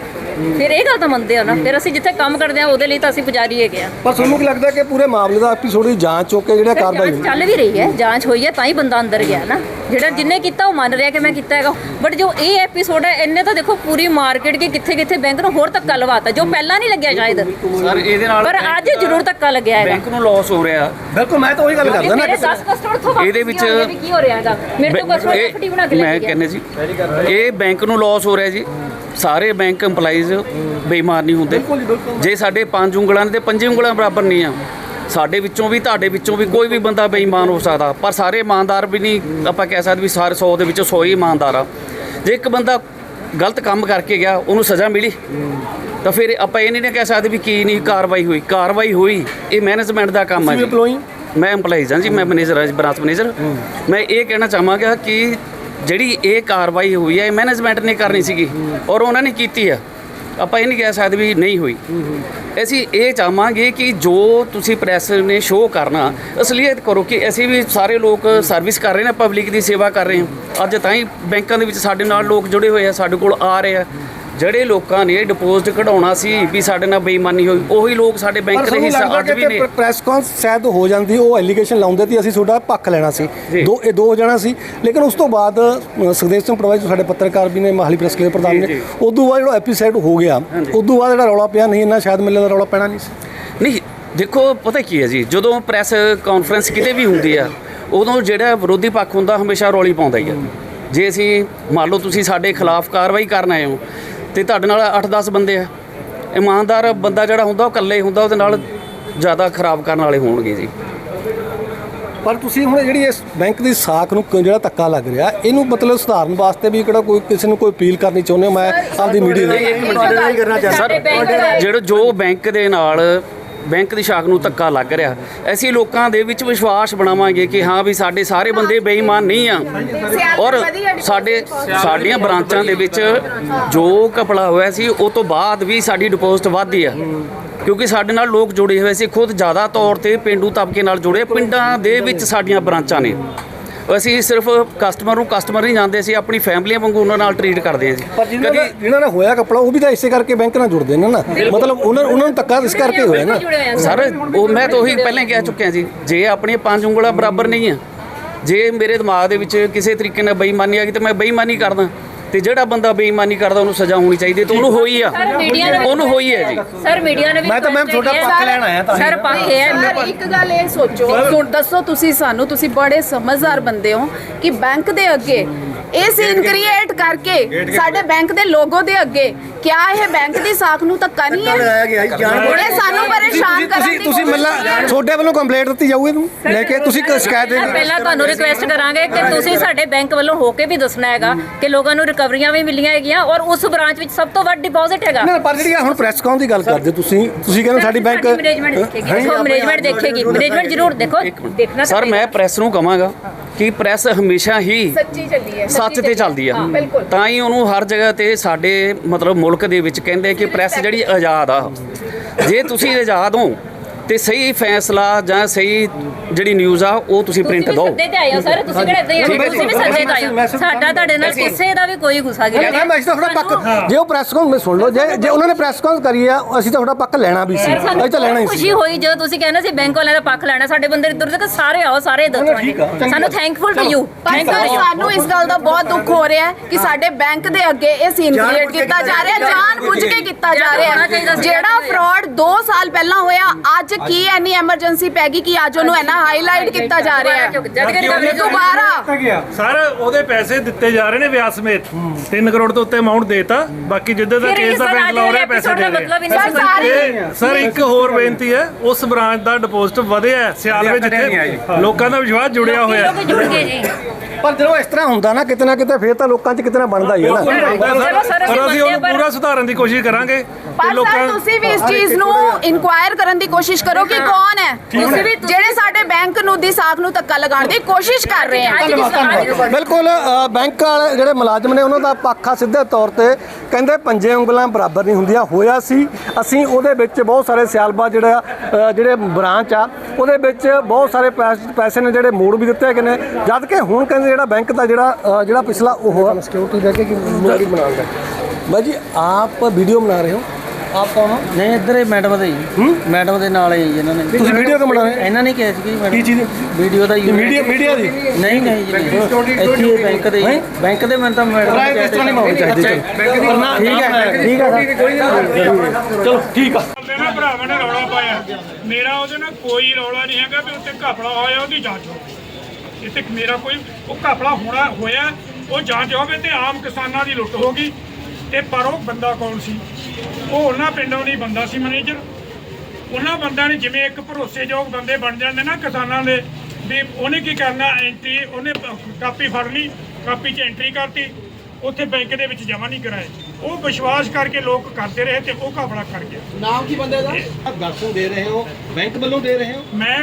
ਫਿਰ ਇਹ ਗੱਲ ਤਾਂ ਮੰਨਦੇ ਹੋ ਨਾ ਫਿਰ ਅਸੀਂ ਜਿੱਥੇ ਕੰਮ ਕਰਦੇ ਆ ਉਹਦੇ ਲਈ ਤਾਂ ਅਸੀਂ ਪੁਜਾਰੀ ਹੈਗੇ ਆ। ਪਰ ਤੁਹਾਨੂੰ ਕੀ ਲੱਗਦਾ ਕਿ ਪੂਰੇ ਮਾਮਲੇ ਦਾ ਐਪੀਸੋਡ ਦੀ ਜਾਂਚ ਹੋ ਕੇ ਜਿਹੜਾ ਕਾਰਵਾਈ ਜਾਂਚ ਚੱਲ ਵੀ ਰਹੀ ਹੈ ਜਾਂਚ ਹੋਈ ਹੈ ਤਾਂ ਹੀ ਬੰਦਾ ਅੰਦਰ ਗਿਆ ਨਾ। ਜਿਹੜਾ ਜਿੰਨੇ ਕੀਤਾ ਉਹ ਮੰਨ ਰਿਹਾ ਕਿ ਮੈਂ ਕੀਤਾ ਹੈਗਾ। ਬਟ ਜੋ ਇਹ ਐਪੀਸੋਡ ਹੈ ਇਹਨੇ ਤਾਂ ਦੇਖੋ ਪੂਰੀ ਮਾਰਕੀਟ ਕੀ ਕਿੱਥੇ ਕਿੱਥੇ ਬੈਂਕ ਨੂੰ ਹੋਰ ਧੱਕਾ ਲਵਾਤਾ ਜੋ ਪਹਿਲਾਂ ਨਹੀਂ ਲੱਗਿਆ ਸ਼ਾਇਦ। ਸਰ ਇਹਦੇ ਨਾਲ ਪਰ ਅੱਜ ਜ਼ਰੂਰ ਧੱਕਾ ਲੱਗਿਆ ਹੈਗਾ। ਬੈਂਕ ਨੂੰ ਲਾਸ ਹੋ ਰਿਹਾ। ਬਿਲਕੁਲ ਮੈਂ ਤਾਂ ਉਹੀ ਗੱਲ ਕਰਦਾ ਨਾ ਮੇਰੇ 10 ਕਸਟਮਰ ਤੋਂ ਵਾਪਸ ਇਹਦੇ ਵਿੱਚ- ਕੀ ਹੋ ਰਿਹਾ ਹੈਗਾ। ਮੇਰੇ ਤੋਂ ਕਸਟਮਰ ਐਫਡੀ ਬਣਾ ਕੇ ਲੈ ਮੈਂ ਗਿਆ ਕਹਿੰਦੇ ਜੀ ਇਹ ਬੈਂਕ ਨੂੰ ਲਾਸ ਹੋ ਰਿਹਾ ਜੀ। ਸਾਰੇ ਬੈਂਕ EMPLOYEES ਬੇਈਮਾਨ ਨਹੀਂ ਹੁੰਦੇ। ਜੇ ਸਾਡੇ ਪੰਜ ਉਂਗਲਾਂ ਨੇ ਤੇ ਪੰਜੇ ਉਂਗਲਾਂ ਬਰਾਬਰ ਨਹੀਂ ਆ। ਸਾਡੇ ਵਿੱਚੋਂ ਵੀ ਤੁਹਾਡੇ ਵਿੱਚੋਂ ਵੀ ਕੋਈ ਵੀ ਬੰਦਾ ਬੇਈਮਾਨ ਹੋ ਸਕਦਾ। ਪਰ ਸਾਰੇ ਇਮਾਨਦਾਰ ਵੀ ਨਹੀਂ ਆਪਾਂ ਕਹਿ ਸਕਦੇ ਵੀ ਸਾਰੇ 100 ਦੇ ਵਿੱਚੋਂ 100 ਹੀ ਇਮਾਨਦਾਰ ਆ। ਜੇ ਇੱਕ ਬੰਦਾ ਗਲਤ ਕੰਮ ਕਰਕੇ ਗਿਆ ਉਹਨੂੰ ਸਜ਼ਾ ਮਿਲੀ ਤਾਂ ਫਿਰ ਆਪਾਂ ਇਹ ਨਹੀਂ ਕਹਿ ਸਕਦੇ ਵੀ ਕੀ ਨਹੀਂ ਕਾਰਵਾਈ ਹੋਈ। ਕਾਰਵਾਈ ਹੋਈ ਇਹ ਮੈਨੇਜਮੈਂਟ ਦਾ ਕੰਮ ਹੈ ਜੀ? ਮੈਂ EMPLOYEES ਹਾਂ ਜੀ ਮੈਂ ਮੈਨੇਜਰ ਹਾਂ ਜੀ ਬ੍ਰਾਂਚ ਮੈਨੇਜਰ ਮੈਂ ਇਹ ਕਹਿਣਾ ਚਾਹਾਂਗਾ ਕਿ ਜਿਹੜੀ ਇਹ ਕਾਰਵਾਈ ਹੋਈ ਹੈ ਇਹ ਮੈਨੇਜਮੈਂਟ ਨੇ ਕਰਨੀ ਸੀਗੀ। ਔਰ ਉਹਨਾਂ ਨੇ ਕੀਤੀ ਆ। ਆਪਾਂ ਇਹ ਨਹੀਂ ਕਹਿ ਸਕਦੇ ਵੀ ਨਹੀਂ ਹੋਈ। ਅਸੀਂ ਇਹ ਚਾਹਾਂਗੇ ਕਿ ਜੋ ਤੁਸੀਂ ਪ੍ਰੈਸ ਨੇ ਸ਼ੋਅ ਕਰਨਾ, ਅਸਲੀਅਤ ਕਰੋ ਕਿ ਅਸੀਂ ਵੀ ਸਾਰੇ ਲੋਕ ਸਰਵਿਸ ਕਰ ਰਹੇ ਨੇ ਪਬਲਿਕ ਦੀ ਸੇਵਾ ਕਰ ਰਹੇ ਹਾਂ। ਅੱਜ ਤਾਂ ਹੀ ਬੈਂਕਾਂ ਦੇ ਵਿੱਚ ਸਾਡੇ ਨਾਲ ਲੋਕ ਜੁੜੇ ਹੋਏ ਆ, ਸਾਡੇ ਕੋਲ ਆ ਰਹੇ ਆ। ਜਿਹੜੇ ਲੋਕਾਂ ਨੇ ਡਿਪੋਜ਼ਿਟ ਕਢਾਉਣਾ ਸੀ ਵੀ ਸਾਡੇ ਨਾਲ ਬੇਈਮਾਨੀ ਹੋਈ ਉਹੀ ਲੋਕ ਸਾਡੇ ਬੈਂਕ ਦੇ ਹਿੱਸਾ ਅੱਜ ਵੀ ਨੇ। ਪ੍ਰੈਸ ਕਾਨਫਰੰਸ ਸ਼ਾਇਦ ਹੋ ਜਾਂਦੀ ਉਹ ਐਲੀਗੇਸ਼ਨ ਲਾਉਂਦੇ ਤੇ ਅਸੀਂ ਤੁਹਾਡਾ ਪੱਖ ਲੈਣਾ ਸੀ। ਦੋ ਇਹ ਦੋ ਜਣਾ ਸੀ। ਲੇਕਿਨ ਉਸ ਤੋਂ ਬਾਅਦ ਸੁਖਦੇਵ ਸਿੰਘ ਪਟਵਾਰੀ ਸਾਡੇ ਪੱਤਰਕਾਰ ਵੀ ਨੇ ਮਾਹਲੀ ਪ੍ਰੈਸ ਕਲੇਰ ਪ੍ਰਧਾਨ ਨੇ। ਉਦੋਂ ਬਾਅਦ ਜਿਹੜਾ ਐਪੀਸੋਡ ਹੋ ਗਿਆ ਉਦੋਂ ਬਾਅਦ ਜਿਹੜਾ ਰੌਲਾ ਪਿਆ ਨਹੀਂ ਇੰਨਾ ਸ਼ਾਇਦ ਮਿਲਣ ਦਾ ਰੌਲਾ ਪੈਣਾ ਨਹੀਂ ਸੀ। ਨਹੀਂ ਦੇਖੋ ਪਤਾ ਕੀ ਹੈ ਜੀ ਜਦੋਂ ਪ੍ਰੈਸ ਕਾਨਫਰੰਸ ਕਿਤੇ ਵੀ ਹੁੰਦੀ ਆ ਉਦੋਂ ਜਿਹੜਾ ਵਿਰੋਧੀ ਪੱਖ ਹੁੰਦਾ ਹਮੇਸ਼ਾ ਰੌਲੀ ਪਾਉਂਦਾ ਹੀ ਆ। ਜੇ ਅਸੀਂ ਮੰਨ ਲਓ ਤੁਸੀਂ ਸਾਡੇ ਖਿਲਾਫ ਕਾਰਵਾਈ ਕਰਨ ਆਏ ਹੋ ਤੇ ਤੁਹਾਡੇ ਨਾਲ 8-10 ਬੰਦੇ ਆ। ਇਮਾਨਦਾਰ ਬੰਦਾ ਜਿਹੜਾ ਹੁੰਦਾ ਉਹ ਇਕੱਲੇ ਹੁੰਦਾ ਉਹਦੇ ਨਾਲ ਜ਼ਿਆਦਾ ਖਰਾਬ ਕਰਨ ਵਾਲੇ ਹੋਣਗੇ ਜੀ। ਪਰ ਤੁਸੀਂ ਹੁਣ ਜਿਹੜੀ ਇਸ ਬੈਂਕ ਦੀ ਸਾਖ ਨੂੰ ਕਿਉਂ ਜਿਹੜਾ ਧੱਕਾ ਲੱਗ ਰਿਹਾ ਇਹਨੂੰ ਮਤਲਬ ਸੁਧਾਰਨ ਵਾਸਤੇ ਵੀ ਕਿਹੜਾ ਕੋਈ ਕਿਸੇ ਨੂੰ ਕੋਈ ਅਪੀਲ ਕਰਨੀ ਚਾਹੁੰਦੇ ਹੋ? ਮੈਂ ਆਪਦੀ ਮੀਡੀਆ ਦਾ ਜਿਹੜਾ ਜੋ ਬੈਂਕ ਦੇ ਨਾਲ ਬੈਂਕ ਦੀ ਸ਼ਾਖ ਨੂੰ ਧੱਕਾ ਲੱਗ ਰਿਹਾ। ਅਸੀਂ ਲੋਕਾਂ ਦੇ ਵਿੱਚ ਵਿਸ਼ਵਾਸ ਬਣਾਵਾਂਗੇ ਕਿ ਹਾਂ ਵੀ ਸਾਡੇ ਸਾਰੇ ਬੰਦੇ ਬੇਈਮਾਨ ਨਹੀਂ ਆ। ਔਰ ਸਾਡੇ ਸਾਡੀਆਂ ਬ੍ਰਾਂਚਾਂ ਦੇ ਵਿੱਚ ਜੋ ਕਪੜਾ ਹੋਇਆ ਸੀ ਉਹ ਤੋਂ ਬਾਅਦ ਵੀ ਸਾਡੀ ਡਿਪੋਜ਼ਿਟ ਵਧਦੀ ਆ। ਕਿਉਂਕਿ ਸਾਡੇ ਨਾਲ ਲੋਕ ਜੁੜੇ ਹੋਏ ਸੀ ਖੁਦ ਜ਼ਿਆਦਾ ਤੌਰ ਤੇ ਪਿੰਡੂ ਤਬਕੇ ਨਾਲ ਜੁੜੇ ਪਿੰਡਾਂ ਦੇ ਵਿੱਚ ਸਾਡੀਆਂ ਬ੍ਰਾਂਚਾਂ ਨੇ। ਅਸੀਂ ਸਿਰਫ ਕਸਟਮਰ ਨੂੰ ਕਸਟਮਰ ਨਹੀਂ ਜਾਣਦੇ ਅਸੀਂ ਆਪਣੀ ਫੈਮਲੀਆਂ ਵਾਂਗੂ ਉਹਨਾਂ ਨਾਲ ਟਰੀਟ ਕਰਦੇ ਹਾਂ ਜੀ। ਪਰ ਜਿਹਨਾਂ ਦਾ ਜਿਹਨਾਂ ਨਾਲ ਹੋਇਆ ਕਪੜਾ ਉਹ ਵੀ ਤਾਂ ਇਸੇ ਕਰਕੇ ਬੈਂਕ ਨਾਲ ਜੁੜਦੇ ਨੇ ਨਾ। ਮਤਲਬ ਉਹਨਾਂ ਉਹਨਾਂ ਨੂੰ ਧੱਕਾ ਇਸ ਕਰਕੇ ਹੋਇਆ ਨਾ। ਸਰ ਉਹ ਮੈਂ ਤਾਂ ਉਹੀ ਪਹਿਲਾਂ ਹੀ ਕਹਿ ਚੁੱਕਿਆ ਜੀ ਜੇ ਆਪਣੀਆਂ ਪੰਜ ਉਂਗਲਾਂ ਬਰਾਬਰ ਨਹੀਂ ਆ ਜੇ ਮੇਰੇ ਦਿਮਾਗ ਦੇ ਵਿੱਚ ਕਿਸੇ ਤਰੀਕੇ ਨਾਲ ਬੇਈਮਾਨੀ ਆ ਗਈ ਤਾਂ ਮੈਂ ਬੇਈਮਾਨੀ ਕਰਦਾ। ਤੇ ਜਿਹੜਾ ਬੰਦਾ ਬੇਈਮਾਨੀ ਕਰਦਾ ਉਹਨੂੰ ਸਜ਼ਾ ਹੋਣੀ ਚਾਹੀਦੀ ਹੈ ਤੇ ਉਹਨੂੰ ਹੋਈ ਆ ਸਰ ਮੀਡੀਆ ਨੇ ਵੀ ਉਹਨੂੰ ਹੋਈ ਹੈ ਜੀ ਸਰ ਮੀਡੀਆ ਨੇ ਵੀ ਮੈਂ ਤਾਂ ਮੈਮ ਤੁਹਾਡਾ ਪੱਖ ਹੈ। ਲੈਣ ਆਇਆ ਤਾਂ ਹੀ। ਸਰ ਪੱਖ ਹੈ ਸਰ ਇੱਕ ਗੱਲ ਇਹ ਸੋਚੋ ਦੱਸੋ ਤੁਸੀਂ ਸਾਨੂੰ ਤੁਸੀਂ ਬੜੇ ਸਮਝਦਾਰ ਬੰਦੇ ਹੋ ਕਿ ਬੈਂਕ ਦੇ ਅੱਗੇ ਇਹ ਸੀਨ ਕ੍ਰੀਏਟ ਕਰਕੇ ਸਾਡੇ ਬੈਂਕ ਦੇ ਲੋਗੋ ਦੇ ਅੱਗੇ ਕਿਆ ਇਹ ਬੈਂਕ ਦੀ ਸਾਖ ਨੂੰ ਧੱਕਾ ਨਹੀਂ ਹੈ? ਇਹ ਸਾਨੂੰ ਪਰੇਸ਼ਾਨ ਕਰਨ ਤੁਸੀਂ ਦੀ ਤੁਸੀਂ ਹੋ। ਤੁਹਾਡੇ ਵੱਲੋਂ ਕੰਪਲੇਂਟ ਦਿੱਤੀ ਜਾਊਗੀ ਇਹਨੂੰ? ਲੈ ਕੇ ਤੁਸੀਂ ਕ- ਸ਼ਿਕਾਇਤ ਦੇ ਪਹਿਲਾਂ ਤੁਹਾਨੂੰ ਰਿਕੁਐਸਟ ਕਰਾਂਗੇ ਕਿ ਤੁਸੀਂ ਸਾਡੇ ਬੈਂਕ ਵੱਲੋਂ ਹੋ ਕੇ ਵੀ ਦੱਸਣਾ ਹੈਗਾ ਕਿ ਲੋਕਾਂ ਨੂੰ ਰਿਕਵਰੀਆਂ ਵੀ ਮਿਲੀਆਂ ਹੈਗੀਆਂ ਔਰ ਉਸ ਬ੍ਰਾਂਚ ਵਿੱਚ ਸਭ ਤੋਂ ਵੱਧ ਡਿਪੋਜ਼ਿਟ ਹੈਗਾ। ਨਾ ਪਰ ਜਿਹੜੀ ਆਹ ਹੁਣ ਪ੍ਰੈਸ ਕਾਉਂ ਦੀ ਗੱਲ ਕਰਦੇ ਤੁਸੀਂ ਤੁਸੀਂ ਕਹਿੰਦੇ ਸਾਡੀ ਬੈਂਕ ਮੈਨੇਜਮੈਂਟ ਦੇਖੇਗੀ। ਦੇਖੋ ਮੈਨੇਜਮੈਂਟ ਦੇਖੇਗੀ। ਮੈਨੇਜਮੈਂਟ ਜ਼ਰੂਰ ਦੇਖੋ। ਦੇਖਣਾ ਤਾਂ ਸਰ ਮੈਂ ਪ੍ਰੈਸ ਨੂੰ ਕਹਾਂਗਾ ਕਿ ਪ੍ਰੈਸ ਹਮੇਸ਼ਾ ਹੀ ਸੱਚੀ ਚੱਲੀ ਹੈ ਸੱਚ ਤੇ ਚੱਲਦੀ ਆ। ਬਿਲਕੁਲ। ਤਾਂ ਹੀ ਉਹਨੂੰ ਹਰ ਜਗ੍ਹਾ ਤੇ ਸਾਡੇ ਮਤਲਬ ਮੁਲਕ ਦੇ ਵਿੱਚ ਕਹਿੰਦੇ ਕਿ ਪ੍ਰੈਸ ਜਿਹੜੀ ਆਜ਼ਾਦ ਆ ਜੇ ਤੁਸੀਂ ਆਜ਼ਾਦ ਹੋ ਤੇ ਸਹੀ ਫੈਸਲਾ ਜਾਂ ਸਹੀ ਜਿਹੜੀ ਨਿਊਜ਼ ਆ ਉਹ ਤੁਸੀਂ ਪ੍ਰਿੰਟ ਦਿਓ। ਸੱਦੇ ਤੇ ਆਏ ਹੋ ਸਰ। ਤੁਸੀਂ ਕਿਹੜਾ ਇਦਾਂ ਹੀ ਠੀਕ ਹੈ ਆਏ ਤੁਸੀਂ ਵੀ ਜੀ। ਸੱਦੇ ਤੇ ਆਏ ਹੋ। ਮੈਸੇਜ- ਸਾਡਾ ਤੁਹਾਡੇ ਨਾਲ ਕਿਸੇ ਦਾ ਵੀ ਕੋਈ ਗੁੱਸਾ ਗਿਲਾ ਮੈਂ ਮੈਂ ਤਾਂ ਤੁਹਾਡਾ ਪੱਕ ਜੇ ਉਹ ਪ੍ਰੈਸ ਮੈਂ ਸੁਣ ਲਓ। ਜੇ ਜੇ ਉਹਨਾਂ ਨੇ ਪ੍ਰੈਸ ਕਾਉਂ ਕਰੀ ਆ ਅਸੀਂ ਤਾਂ ਤੁਹਾਡਾ ਪੱਕ ਲੈਣਾ ਵੀ ਸੀ। ਅਸੀਂ ਤਾਂ ਲੈਣਾ ਹੀ ਖੁਸ਼ੀ ਸੀ। ਹੋਈ ਜਦੋਂ ਤੁਸੀਂ ਕਹਿੰਦੇ ਸੀ ਬੈਂਕ ਵਾਲਿਆਂ ਦਾ ਪੱਖ ਲੈਣਾ ਸਾਡੇ ਬੰਦੇ ਇੱਧਰ ਉੱਧਰ ਸਾਰੇ ਆਓ ਸਾਰੇ ਇੱਧਰ ਸਾਨੂੰ। ਥੈਂਕਫੁਲ ਟੂ ਯੂ ਪਰ ਸਾਨੂੰ ਇਸ ਗੱਲ ਦਾ ਬਹੁਤ ਦੁੱਖ ਹੋ ਰਿਹਾ ਹੈ ਕਿ ਸਾਡੇ ਬੈਂਕ ਦੇ ਅੱਗੇ ਇਹ ਸੀਨ ਕ੍ਰੀਏਟ ਕੀਤਾ ਜਾ ਰਿਹਾ ਜਾਣ ਬੁੱਝ ਕੇ ਕੀਤਾ ਜਾ ਰਿਹਾ। ਜਿਹੜਾ ਫਰਾਡ 2 ਸਾਲ ਪਹਿਲਾਂ ਹੋਇਆ ਅੱਜ ਕੀ ਐਨੀ ਐਮਰਜੈਂਸੀ ਪੈ ਗਈ ਕਿ ਅੱਜ ਉਹਨੂੰ ਐਨਾ ਹਾਈਲਾਈਟ ਕੀਤਾ ਜਾ ਰਿਹਾ ਹੈ? ਦੁਬਾਰਾ? ਸਰ ਉਹਦੇ ਪੈਸੇ ਦਿੱਤੇ ਜਾ ਰਹੇ ਨੇ ਵਿਆਜ ਸਮੇਤ। 3 ਕਰੋੜ ਤੋਂ ਉੱਤੇ ਅਮਾਉਂਟ ਦੇਤਾ। ਬਾਕੀ ਜਿੱਦਾਂ ਦਾ ਕੇਸ ਦਾ ਫੈਸਲਾ ਹੋ ਰਿਹਾ ਪੈਸੇ ਦੇ ਦਾ ਰਹੇ। ਸਰ, ਇੱਕ ਹੋਰ ਬੇਨਤੀ ਹੈ। ਉਸ ਬ੍ਰਾਂਚ ਦਾ ਡਿਪੋਜ਼ਿਟ ਵਧਿਆ ਹੈ, ਸਿਆਲਵੇ ਜਿੱਥੇ ਲੋਕਾਂ ਦਾ ਵਿਸ਼ਵਾਸ ਜੁੜਿਆ ਹੋਇਆ ਪਰ ਜਦੋਂ ਇਸ ਤਰ੍ਹਾਂ ਹੁੰਦਾ ਨਾ ਕਿਤੇ ਨਾ ਕਿਤੇ ਫੇਰ ਤਾਂ ਲੋਕਾਂ 'ਚ ਕਿਤੇ ਨਾ ਬਣਦਾ ਹੀ ਹੈ ਨਾ। ਸਰ, ਅਸੀਂ ਉਹਨੂੰ ਪੂਰਾ ਸੁਧਾਰਨ ਦੀ ਕੋਸ਼ਿਸ਼ ਕਰਾਂਗੇ। ਪਰ ਸਰ ਤੁਸੀਂ ਵੀ ਇਸ ਚੀਜ਼ ਨੂੰ ਇਨਕੁਆਇਰ ਕਰਨ ਦੀ ਕੋਸ਼ਿਸ਼ ਕਰੋ ਕਿ ਕੌਣ ਹੈ। ਤੁਸੀਂ ਵੀ ਜਿਹੜੇ ਸਾਡੇ ਬੈਂਕ ਨੂੰ ਦੀ ਸਾਖ ਨੂੰ ਧੱਕਾ ਲਗਾਉਣ ਦੀ ਕੋਸ਼ਿਸ਼ ਕਰ ਰਹੇ ਅੱਜ ਬਿਲਕੁਲ ਬੈਂਕ ਵਾਲੇ ਜਿਹੜੇ ਮੁਲਾਜ਼ਮ ਨੇ ਉਹਨਾਂ ਦਾ ਪੱਖ ਆ ਸਿੱਧੇ ਤੌਰ ਤੇ ਕਹਿੰਦੇ ਪੰਜੇ ਉਂਗਲਾਂ ਬਰਾਬਰ ਨਹੀਂ ਹੁੰਦੀਆਂ ਹੋਇਆ ਸੀ। ਅਸੀਂ ਉਹਦੇ ਵਿੱਚ ਬਹੁਤ ਸਾਰੇ ਸਿਆਲਬਾ ਜਿਹੜਾ ਜਿਹੜੇ ਬ੍ਰਾਂਚ ਆ ਉਹਦੇ ਵਿੱਚ ਬਹੁਤ ਸਾਰੇ ਪੈਸ- ਨੇ ਜਿਹੜੇ ਮੋੜ ਵੀ ਦਿੱਤੇ ਹੈਗੇ ਨੇ। ਜਦ ਕਿ ਹੁਣ ਕਹਿੰਦੇ ਜਿਹੜਾ ਬੈਂਕ ਦਾ ਜਿਹੜਾ ਜਿਹੜਾ ਪਿਛਲਾ ਉਹ ਸਿਕਿਉਰਿਟੀ ਲੈ ਕੇ ਕਿ ਮੁਨਾਰੀ ਬਣਾਉਂਦਾ ਬਾਈ ਜੀ ਆਪ ਵੀਡੀਓ ਬਣਾ ਰਹੇ ਹੋ? ਆਪ ਕੌਣ ਹੋ? ਨਹੀਂ ਇੱਧਰ ਹੀ ਮੈਡਮ ਦੇ ਹੀ। ਮੈਡਮ ਦੇ ਨਾਲ ਹੀ ਇਹਨਾਂ ਨੇ। ਤੁਸੀਂ ਵੀਡੀਓ ਕਿਉਂ ਬਣਾ ਰਹੇ ਹੋ? ਇਹਨਾਂ ਨੇ ਕਿਹਾ ਸੀ ਕਿ ਮੈਡਮ ਕੀ ਚੀਜ਼? ਵੀਡੀਓ ਦਾ ਹੀ ਮੀਡੀਆ ਮੀਡੀਆ ਦੀ? ਨਹੀਂ ਨਹੀਂ ਜੀ ਨਹੀਂ। ਇੱਥੇ ਬੈਂਕ ਦੇ ਬੈਂਕ ਦੇ ਮੈਂ ਤਾਂ ਮੈਡਮ ਨੇ ਇਸ ਤਰ੍ਹਾਂ ਨਹੀਂ ਹੋਣੀ ਚਾਹੀਦੀ ਚਲੋ ਠੀਕ ਹੈ ਠੀਕ ਹੈ ਚਲੋ ਠੀਕ ਆ। ਮੇਰੇ ਨਾਲ ਭਰਾਵਾਂ ਨੇ ਰੌਲਾ ਪਾਇਆ। ਮੇਰਾ ਉਹਦੇ ਨਾਲ ਕੋਈ ਰੌਲਾ ਨਹੀਂ ਹੈਗਾ ਵੀ ਉੱਤੇ ਘਪਲਾ ਹੋਇਆ ਉਹਦੀ ਜਾਂਚ ਹੋਵੇ। ਇੱਥੇ ਮੇਰਾ ਕੋਈ ਉਹ ਘਪਲਾ ਹੋਣਾ ਹੋਇਆ ਉਹ ਜਾਂਚ ਹੋਵੇ ਤੇ ਆਮ ਕਿਸਾਨਾਂ ਦੀ ਲੁੱਟ ਹੋ ਗਈ। ਤੇ ਪਰ ਉਹ ਬੰਦਾ ਕੌਣ ਸੀ? ਉਹ ਉਹਨਾਂ ਪਿੰਡੋਂ ਨਹੀਂ ਬੰਦਾ ਸੀ ਮੈਨੇਜਰ। ਉਹਨਾਂ ਬੰਦਿਆਂ ਨੇ ਜਿਵੇਂ ਇੱਕ ਭਰੋਸੇਯੋਗ ਬੰਦੇ ਬਣ ਜਾਂਦੇ ਨਾ ਕਿਸਾਨਾਂ ਦੇ ਵੀ ਉਹਨੇ ਕੀ ਕਰਨਾ ਐਂਟਰੀ ਉਹਨੇ ਕਾਪੀ ਫੜ ਲਈ ਕਾਪੀ 'ਚ ਐਂਟਰੀ ਕਰਤੀ ਉੱਥੇ ਬੈਂਕ ਦੇ ਵਿੱਚ ਜਮ੍ਹਾਂ ਨਹੀਂ ਕਰਾਏ। ਉਹ ਵਿਸ਼ਵਾਸ ਕਰਕੇ ਲੋਕ ਕਰਦੇ ਰਹੇ ਤੇ ਉਹ ਘਪਲਾ ਕਰ ਗਿਆ। ਨਾਮ ਕੀ ਬੰਦੇ ਦਾ? ਦਰਸ਼ਨ ਦੇ ਰਹੇ ਹੋ ਬੈਂਕ ਵੱਲੋਂ ਦੇ ਰਹੇ ਹੋ? ਮੈਂ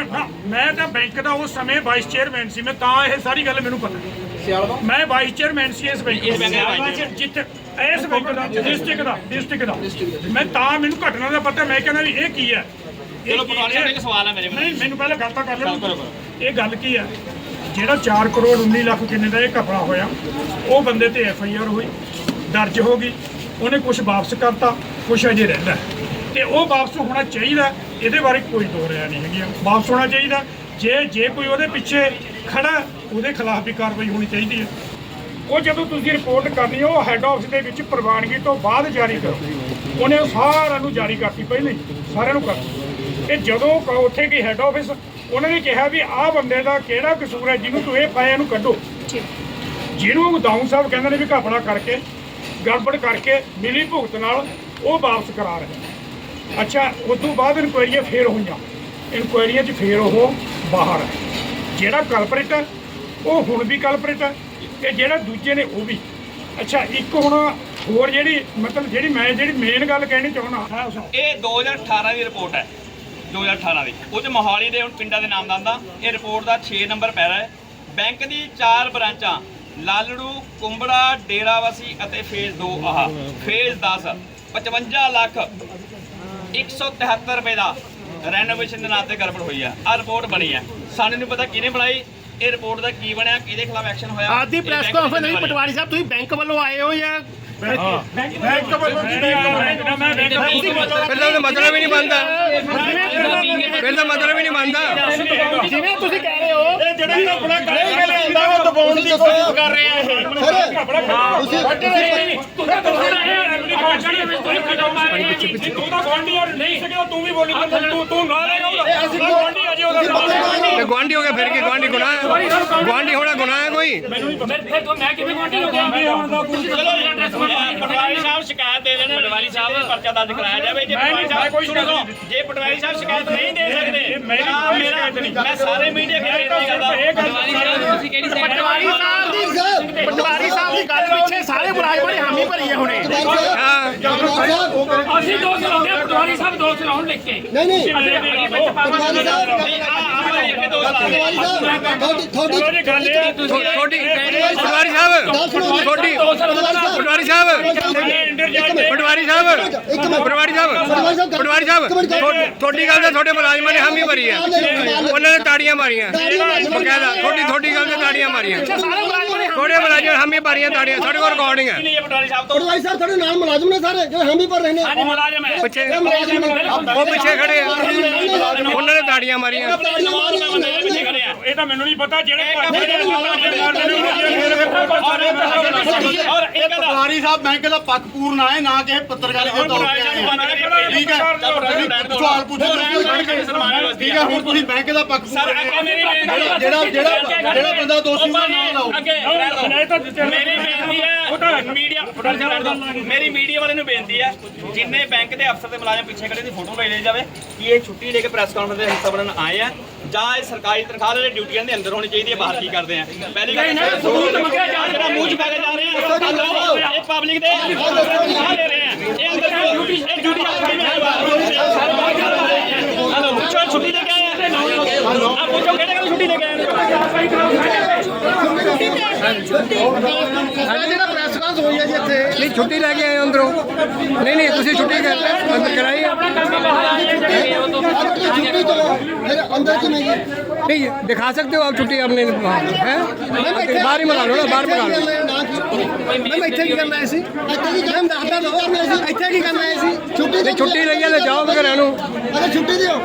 ਮੈਂ ਤਾਂ ਬੈਂਕ ਦਾ ਉਸ ਸਮੇਂ ਵਾਈਸ ਚੇਅਰਮੈਨ ਸੀ ਮੈਂ ਤਾਂ ਇਹ ਸਾਰੀ ਗੱਲ ਮੈਨੂੰ ਪਤਾ। ਮੈਂ ਵਾਈਸ ਚੇਅਰਮੈਨ ਸੀ ਇਸ ਬੈਂਕ ਦਾ ਜਿੱਥੇ ਇਸ ਬੈਂਕ ਦਾ ਡਿਸਟ੍ਰਿਕਟ ਦਾ ਡਿਸਟ੍ਰਿਕਟ ਦਾ। ਮੈਂ ਤਾਂ ਮੈਨੂੰ ਘਟਨਾ ਦਾ ਪਤਾ ਮੈਂ ਕਹਿੰਦਾ ਵੀ ਇਹ ਕੀ ਹੈ? ਚਲੋ ਪਟਵਾਰੀ ਇੱਕ ਸਵਾਲ ਹੈ ਮੇਰੇ ਨਹੀਂ ਮੈਨੂੰ ਪਹਿਲਾਂ ਗੱਲ ਤਾਂ ਕਰ ਲੈਣ ਇਹ ਗੱਲ ਕੀ ਹੈ? ਜਿਹੜਾ 4 ਕਰੋੜ 19 ਲੱਖ ਕਿੰਨੇ ਦਾ ਇਹ ਘਪਲਾ ਹੋਇਆ ਉਹ ਬੰਦੇ ਤੇ ਐਫ ਆਈ ਆਰ ਹੋਈ ਦਰਜ ਹੋ ਗਈ ਉਹਨੇ ਕੁਝ ਵਾਪਸ ਕਰਤਾ ਕੁਝ ਅਜੇ ਰਹਿੰਦਾ। ਤੇ ਉਹ ਵਾਪਸ ਹੋਣਾ ਚਾਹੀਦਾ ਇਹਦੇ ਬਾਰੇ ਕੋਈ ਦੋ ਰਿਆ ਨਹੀਂ ਹੈਗੀ ਵਾਪਸ ਹੋਣਾ ਚਾਹੀਦਾ ਜੇ ਜੇ ਕੋਈ ਉਹਦੇ ਪਿੱਛੇ ਖੜਾ ਉਹਦੇ ਖਿਲਾਫ ਵੀ ਕਾਰਵਾਈ ਹੋਣੀ ਚਾਹੀਦੀ ਹੈ। ਉਹ ਜਦੋਂ ਤੁਸੀਂ ਰਿਪੋਰਟ ਕਰਨੀ ਉਹ ਹੈੱਡ ਆਫਿਸ ਦੇ ਵਿੱਚ ਪ੍ਰਵਾਨਗੀ ਤੋਂ ਬਾਅਦ ਜਾਰੀ ਕਰੋ। ਉਹਨੇ ਉਹ ਸਾਰਿਆਂ ਨੂੰ ਜਾਰੀ ਕਰਤੀ ਪਹਿਲਾਂ ਹੀ ਸਾਰਿਆਂ ਨੂੰ ਕਰਤੀ। ਕਿ ਜਦੋਂ ਉੱਥੇ ਗਈ ਹੈੱਡ ਆਫਿਸ ਉਹਨਾਂ ਨੇ ਕਿਹਾ ਵੀ ਆਹ ਬੰਦੇ ਦਾ ਕਿਹੜਾ ਕਸੂਰ ਹੈ ਜਿਹਨੂੰ ਤੂੰ ਇਹ ਪਾਇਆ ਇਹਨੂੰ ਕੱਢੋ। ਜਿਹਨੂੰ ਗਦਾਊਂ ਸਾਹਿਬ ਕਹਿੰਦੇ ਨੇ ਵੀ ਘਪਲਾ ਕਰਕੇ ਗੜਬੜ ਕਰਕੇ ਮਿਲੀ ਭੁਗਤ ਨਾਲ ਉਹ ਵਾਪਸ ਕਰਾ ਰਹੇ। ਅੱਛਾ ਉਸ ਤੋਂ ਬਾਅਦ ਇਨਕੁਆਇਰੀਆਂ ਫੇਰ ਹੋਈਆਂ। ਇਨਕੁਆਇਰੀਆਂ 'ਚ ਫੇਰ ਉਹ ਬਾਹਰ ਜਿਹੜਾ ਕਲਪਰੇਟ ਹੈ ਉਹ ਹੁਣ ਵੀ ਕਲਪਰੇਟ ਹੈ। ਤੇ ਜਿਹੜਾ ਦੂਜੇ ਨੇ ਉਹ ਵੀ। ਅੱਛਾ, ਇੱਕ ਹੁਣ ਹੋਰ ਜਿਹੜੀ, ਮਤਲਬ ਜਿਹੜੀ ਮੈਂ ਜਿਹੜੀ ਮੇਨ ਗੱਲ ਕਹਿਣੀ ਚਾਹੁੰਦਾ ਇਹ 2018 ਦੀ ਰਿਪੋਰਟ ਹੈ। 2018 ਦੀ। ਉਹ ਚ ਮੋਹਾਲੀ ਦੇ ਹੁਣ ਪਿੰਡਾਂ ਦੇ ਨਾਮ ਦੰਦਾ ਇਹ ਰਿਪੋਰਟ ਦਾ 6 ਨੰਬਰ ਪੈਰਾ ਹੈ। ਬੈਂਕ ਦੀ ਚਾਰ ਬ੍ਰਾਂਚਾਂ, ਲਾਲੜੂ, ਕੁੰਬੜਾ, ਡੇਰਾਵਾਸੀ ਅਤੇ ਫੇਜ਼ 2 ਆਹ, ਫੇਜ਼ 10 55 ਲੱਖ 173 ਰੁਪਏ ਦਾ ਰੈਨੋਵੇਸ਼ਨ ਦੇ ਨਾਂ ਤੇ ਗੜਬੜ ਹੋਈ ਆ ਆ ਰਿਪੋਰਟ ਬਣੀ ਹੈ। ਸਾਨੂੰ ਨਹੀਂ ਪਤਾ ਕਿਹਨੇ ਬਣਾਈ ਇਹ ਰਿਪੋਰਟ ਦਾ ਕੀ ਬਣਿਆ ਕਿਹਦੇ ਖਿਲਾਫ ਐਕਸ਼ਨ ਹੋਇਆ ਆਦੀ ਇਹ ਪ੍ਰੈਸ ਦੇ ਕਾਨਫਰੰਸ ਨਹੀਂ। ਪਟਵਾਰੀ ਸਾਹਿਬ ਤੁਸੀਂ ਬੈਂਕ ਵੱਲੋਂ ਆਏ ਹੋ ਜਾਂ ਬੈਂਕ ਵੱਲੋਂ ਬੈਂਕ ਦਾ ਮੈਂ ਬੈਂਕ ਫਿਰ ਤਾਂ ਮਤਲਬ ਹੀ ਨਹੀਂ ਬਣਦਾ ਫਿਰ ਤਾਂ ਮਤਲਬ ਹੀ ਨਹੀਂ ਬਣਦਾ ਜਿਵੇਂ ਤੁਸੀਂ ਕਹਿ ਰਹੇ ਹੋ ਇਹ ਜਿਹੜਾ ਆਪਣਾ ਗੱਲ ਕਰ ਰਿਹਾ ਉਹ ਦਬਾਉਣ ਦੀ ਕੋਸ਼ਿਸ਼ ਕਰ ਰਿਹਾ ਇਹ ਤੁਸੀਂ ਤੂੰ ਤਾਂ ਗਵਾਂਢੀ ਯਾਰ ਨਹੀਂ ਸਕਿਆ ਤੂੰ ਵੀ ਬੋਲੀ ਤੂੰ ਤੂੰ ਨਾ ਰਹੇਗਾ ਉਹਦਾ ਅਸੀਂ ਗਵਾਂਢੀ ਅਜੇ ਉਹਦਾ ਤੇ ਗਵਾਂਢੀ ਹੋ ਗਿਆ ਫਿਰ ਕੀ ਗਵਾਂਢੀ ਗੁਨਾਹ ਹੈ ਗਵਾਂਢੀ ਹੋਣਾ ਗੁਨਾਹ ਹੈ ਕੋਈ? ਪਟਵਾਰੀ ਸਾਹਿਬ ਸ਼ਿਕਾਇਤ ਦੇ ਦੇਣ ਪਟਵਾਰੀ ਸਾਹਿਬ ਪਰਚਾ ਦਰਜ ਕਰਾਇਆ ਜਾਵੇ ਜੇ ਪਟਵਾਰੀ ਸਾਹਿਬ ਸੁਣੋ ਜੇ ਪਟਵਾਰੀ ਸਾਹਿਬ ਸ਼ਿਕਾਇਤ ਨਹੀਂ ਦੇ ਸਕਦੇ ਮੇਰਾ ਮੈਂ ਸਾਰੇ ਮੀਡੀਆ ਕੇ ਬੇਨਤੀ ਕਰਦਾ ਪਟਵਾਰੀ ਸਾਹਿਬ ਤੁਸੀਂ ਕਿਹੜੀ ਪਟਵਾਰੀ ਸਾਹਿਬ ਦੀ ਪਟਵਾਰੀ ਸਾਹਿਬ ਦੀ ਗੱਲ ਪਿੱਛੇ ਸਾਰੇ ਮੁਲਾਜ਼ਮਾਂ ਨੇ ਹਾਮੀ ਭਰੀ ਹੈ ਹੁਣੇ ਅਸੀਂ ਦੋ ਚਲਾਉਂਦੇ ਆ ਪਟਵਾਰੀ ਸਾਹਿਬ ਦੋ ਚਲਾਉਣ ਲਿਖ ਕੇ। ਨਹੀਂ ਨਹੀਂ। ਪਟਵਾਰੀ ਸਾਹਿਬ। ਇਹ ਹੈ, ਛੋਟੀ ਪਟਵਾਰੀ ਸਾਹਿਬ। ਛੋਟੀ ਪਟਵਾਰੀ ਸਾਹਿਬ। ਪਟਵਾਰੀ ਸਾਹਿਬ ਪਟਵਾਰੀ ਸਾਹਿਬ ਪਟਵਾਰੀ ਸਾਹਿਬ ਤੁਹਾਡੀ ਗੱਲ ਤੇ ਤੁਹਾਡੇ ਮੁਲਾਜ਼ਮਾਂ ਨੇ ਹਾਮੀ ਭਰੀ ਹੈ। ਉਹਨਾਂ ਨੇ ਤਾੜੀਆਂ ਮਾਰੀਆਂ। ਬਕਾਇਦਾ ਤੁਹਾਡੀ ਤੁਹਾਡੀ ਗੱਲ ਤੇ ਤਾੜੀਆਂ ਮਾਰੀਆਂ। ਸਾਰੇ ਮੁਲਾਜ਼ਮਾਂ ਹਾਮੀ ਭਰੀਆਂ ਤਾੜੀਆਂ। ਸਾਡੇ ਕੋਲ ਰਿਕਾਰਡਿੰਗ ਹੈ। ਪਟਵਾਰੀ ਸਾਹਿਬ ਤੋਂ? ਪਟਵਾਰੀ ਸਾਹਿਬ ਤੁਹਾਡੇ ਨਾਲ ਮੁਲਾਜ਼ਮ ਨੇ ਸਾਰੇ ਜਿਹੜੇ ਹਾਮੀ ਭਰ ਰਹੇ ਨੇ। ਹਾਂਜੀ ਮੁਲਾਜ਼ਮ ਹੈ। ਪਿੱਛੇ ਉਹ ਪਿੱਛੇ ਖੜੇ ਆ। ਉਹਨਾਂ ਨੇ ਤਾੜੀਆਂ ਮਾਰੀਆਂ। ਪਿੱਛੇ ਖੜੇ ਆ। ਇਹ ਤਾਂ ਮੈਨੂੰ ਨਹੀਂ ਪਤਾ ਜਿਹੜੇ ਔਰ ਇਹ ਕਹਿੰਦਾ ਪਟਵਾਰੀ ਸਾਹਿਬ ਬੈਂਕ ਦਾ ਪੱਖ ਪੂਰਨ ਆਏ ਨਾ ਕਿਸੇ ਪੱਤਰਕਾਰੀ ਦੇ ਤੌਰ ਤੇ ਆਏ। ਠੀਕ ਹੈ? ਸਵਾਲ ਪੁੱਛੋ। ਠੀਕ ਹੈ ਹੁਣ ਤੁਸੀਂ ਬੈਂਕ ਦਾ ਪੱਖ ਜਿਹੜਾ ਜਿਹੜਾ ਜਿਹੜਾ ਬੰਦਾ ਦੋਸ਼ੀ ਉਹਦਾ ਨਾਮ ਲਾਓ। ਅੱਗੇ ਮੇਰੀ ਬੇਨਤੀ ਹੈ ਮੀਡੀਆ ਮੇਰੀ ਮੀਡੀਆ ਵਾਲੇ ਨੂੰ ਬੇਨਤੀ ਹੈ ਜਿੰਨੇ ਬੈਂਕ ਦੇ ਅਫਸਰ ਤੇ ਮੁਲਾਜ਼ਮ ਪਿੱਛੇ ਖੜੇ ਦੀ ਫੋਟੋ ਲੈ ਲਈ ਜਾਵੇ ਕਿ ਇਹ ਛੁੱਟੀ ਲੈ ਕੇ ਪ੍ਰੈਸ ਕਾਨਫਰੰਸ ਦੇ ਹਿੱਸਾ ਬਣਨ ਆਏ ਆ। ਜਾਂ ਇਹ ਸਰਕਾਰੀ ਤਨਖਾਹ ਦੇ ਡਿਊਟੀਆਂ ਦੇ ਅੰਦਰ ਹੋਣੀ ਚਾਹੀਦੀ ਹੈ ਬਾਹਰ ਕੀ ਕਰਦੇ ਆ? ਪਹਿਲੀ ਗੱਲ ਸਬੂਤ ਮੰਗਿਆ ਜਾ ਰਿਹਾ। ਮੂੰਹ ਚ ਪਾ ਕੇ ਜਾ ਰਹੇ ਆ ਇਹ ਪਬਲਿਕ ਦੇ ਤਨਖਾਹ ਲੈ ਰਹੇ ਆ। ਇਹ ਅੰਦਰ ਡਿਊਟੀ ਇਹ ਡਿਊਟੀ ਹਲੋ ਪੁੱਛੋ ਛੁੱਟੀ ਲੈ ਕੇ ਆਏ ਆ? ਆ ਪੁੱਛੋ ਕਿਹੜੇ ਗੱਲ ਛੁੱਟੀ ਲੈ ਕੇ ਆਏ ਆ ਹੈ ਜੀ ਇੱਥੇ ਨਹੀਂ ਛੁੱਟੀ ਲੈ ਕੇ ਆਏ ਹੋ ਅੰਦਰੋਂ ਨਹੀਂ ਨਹੀਂ ਤੁਸੀਂ ਛੁੱਟੀ ਕਰ ਅੰਦਰ ਕਰਾਈ ਹੈ अंदर की नहीं है नहीं दिखा सकते हो आप छुट्टी आपने है बाहर ही मंगा लो ना बाहर मंगा लो मैं ਇੱਥੇ ਕੀ ਕਰਨਾ ਸੀ ਇੱਥੇ ਕੀ ਕਰਨਾ ਦੱਸਦਾ ਦੋ ਇੱਥੇ ਕੀ ਕਰਨਾ ਸੀ ਛੁੱਟੀ नहीं छुट्टी लगी है ले जाओ घरों ਅਰੇ ਛੁੱਟੀ ਦਿਓ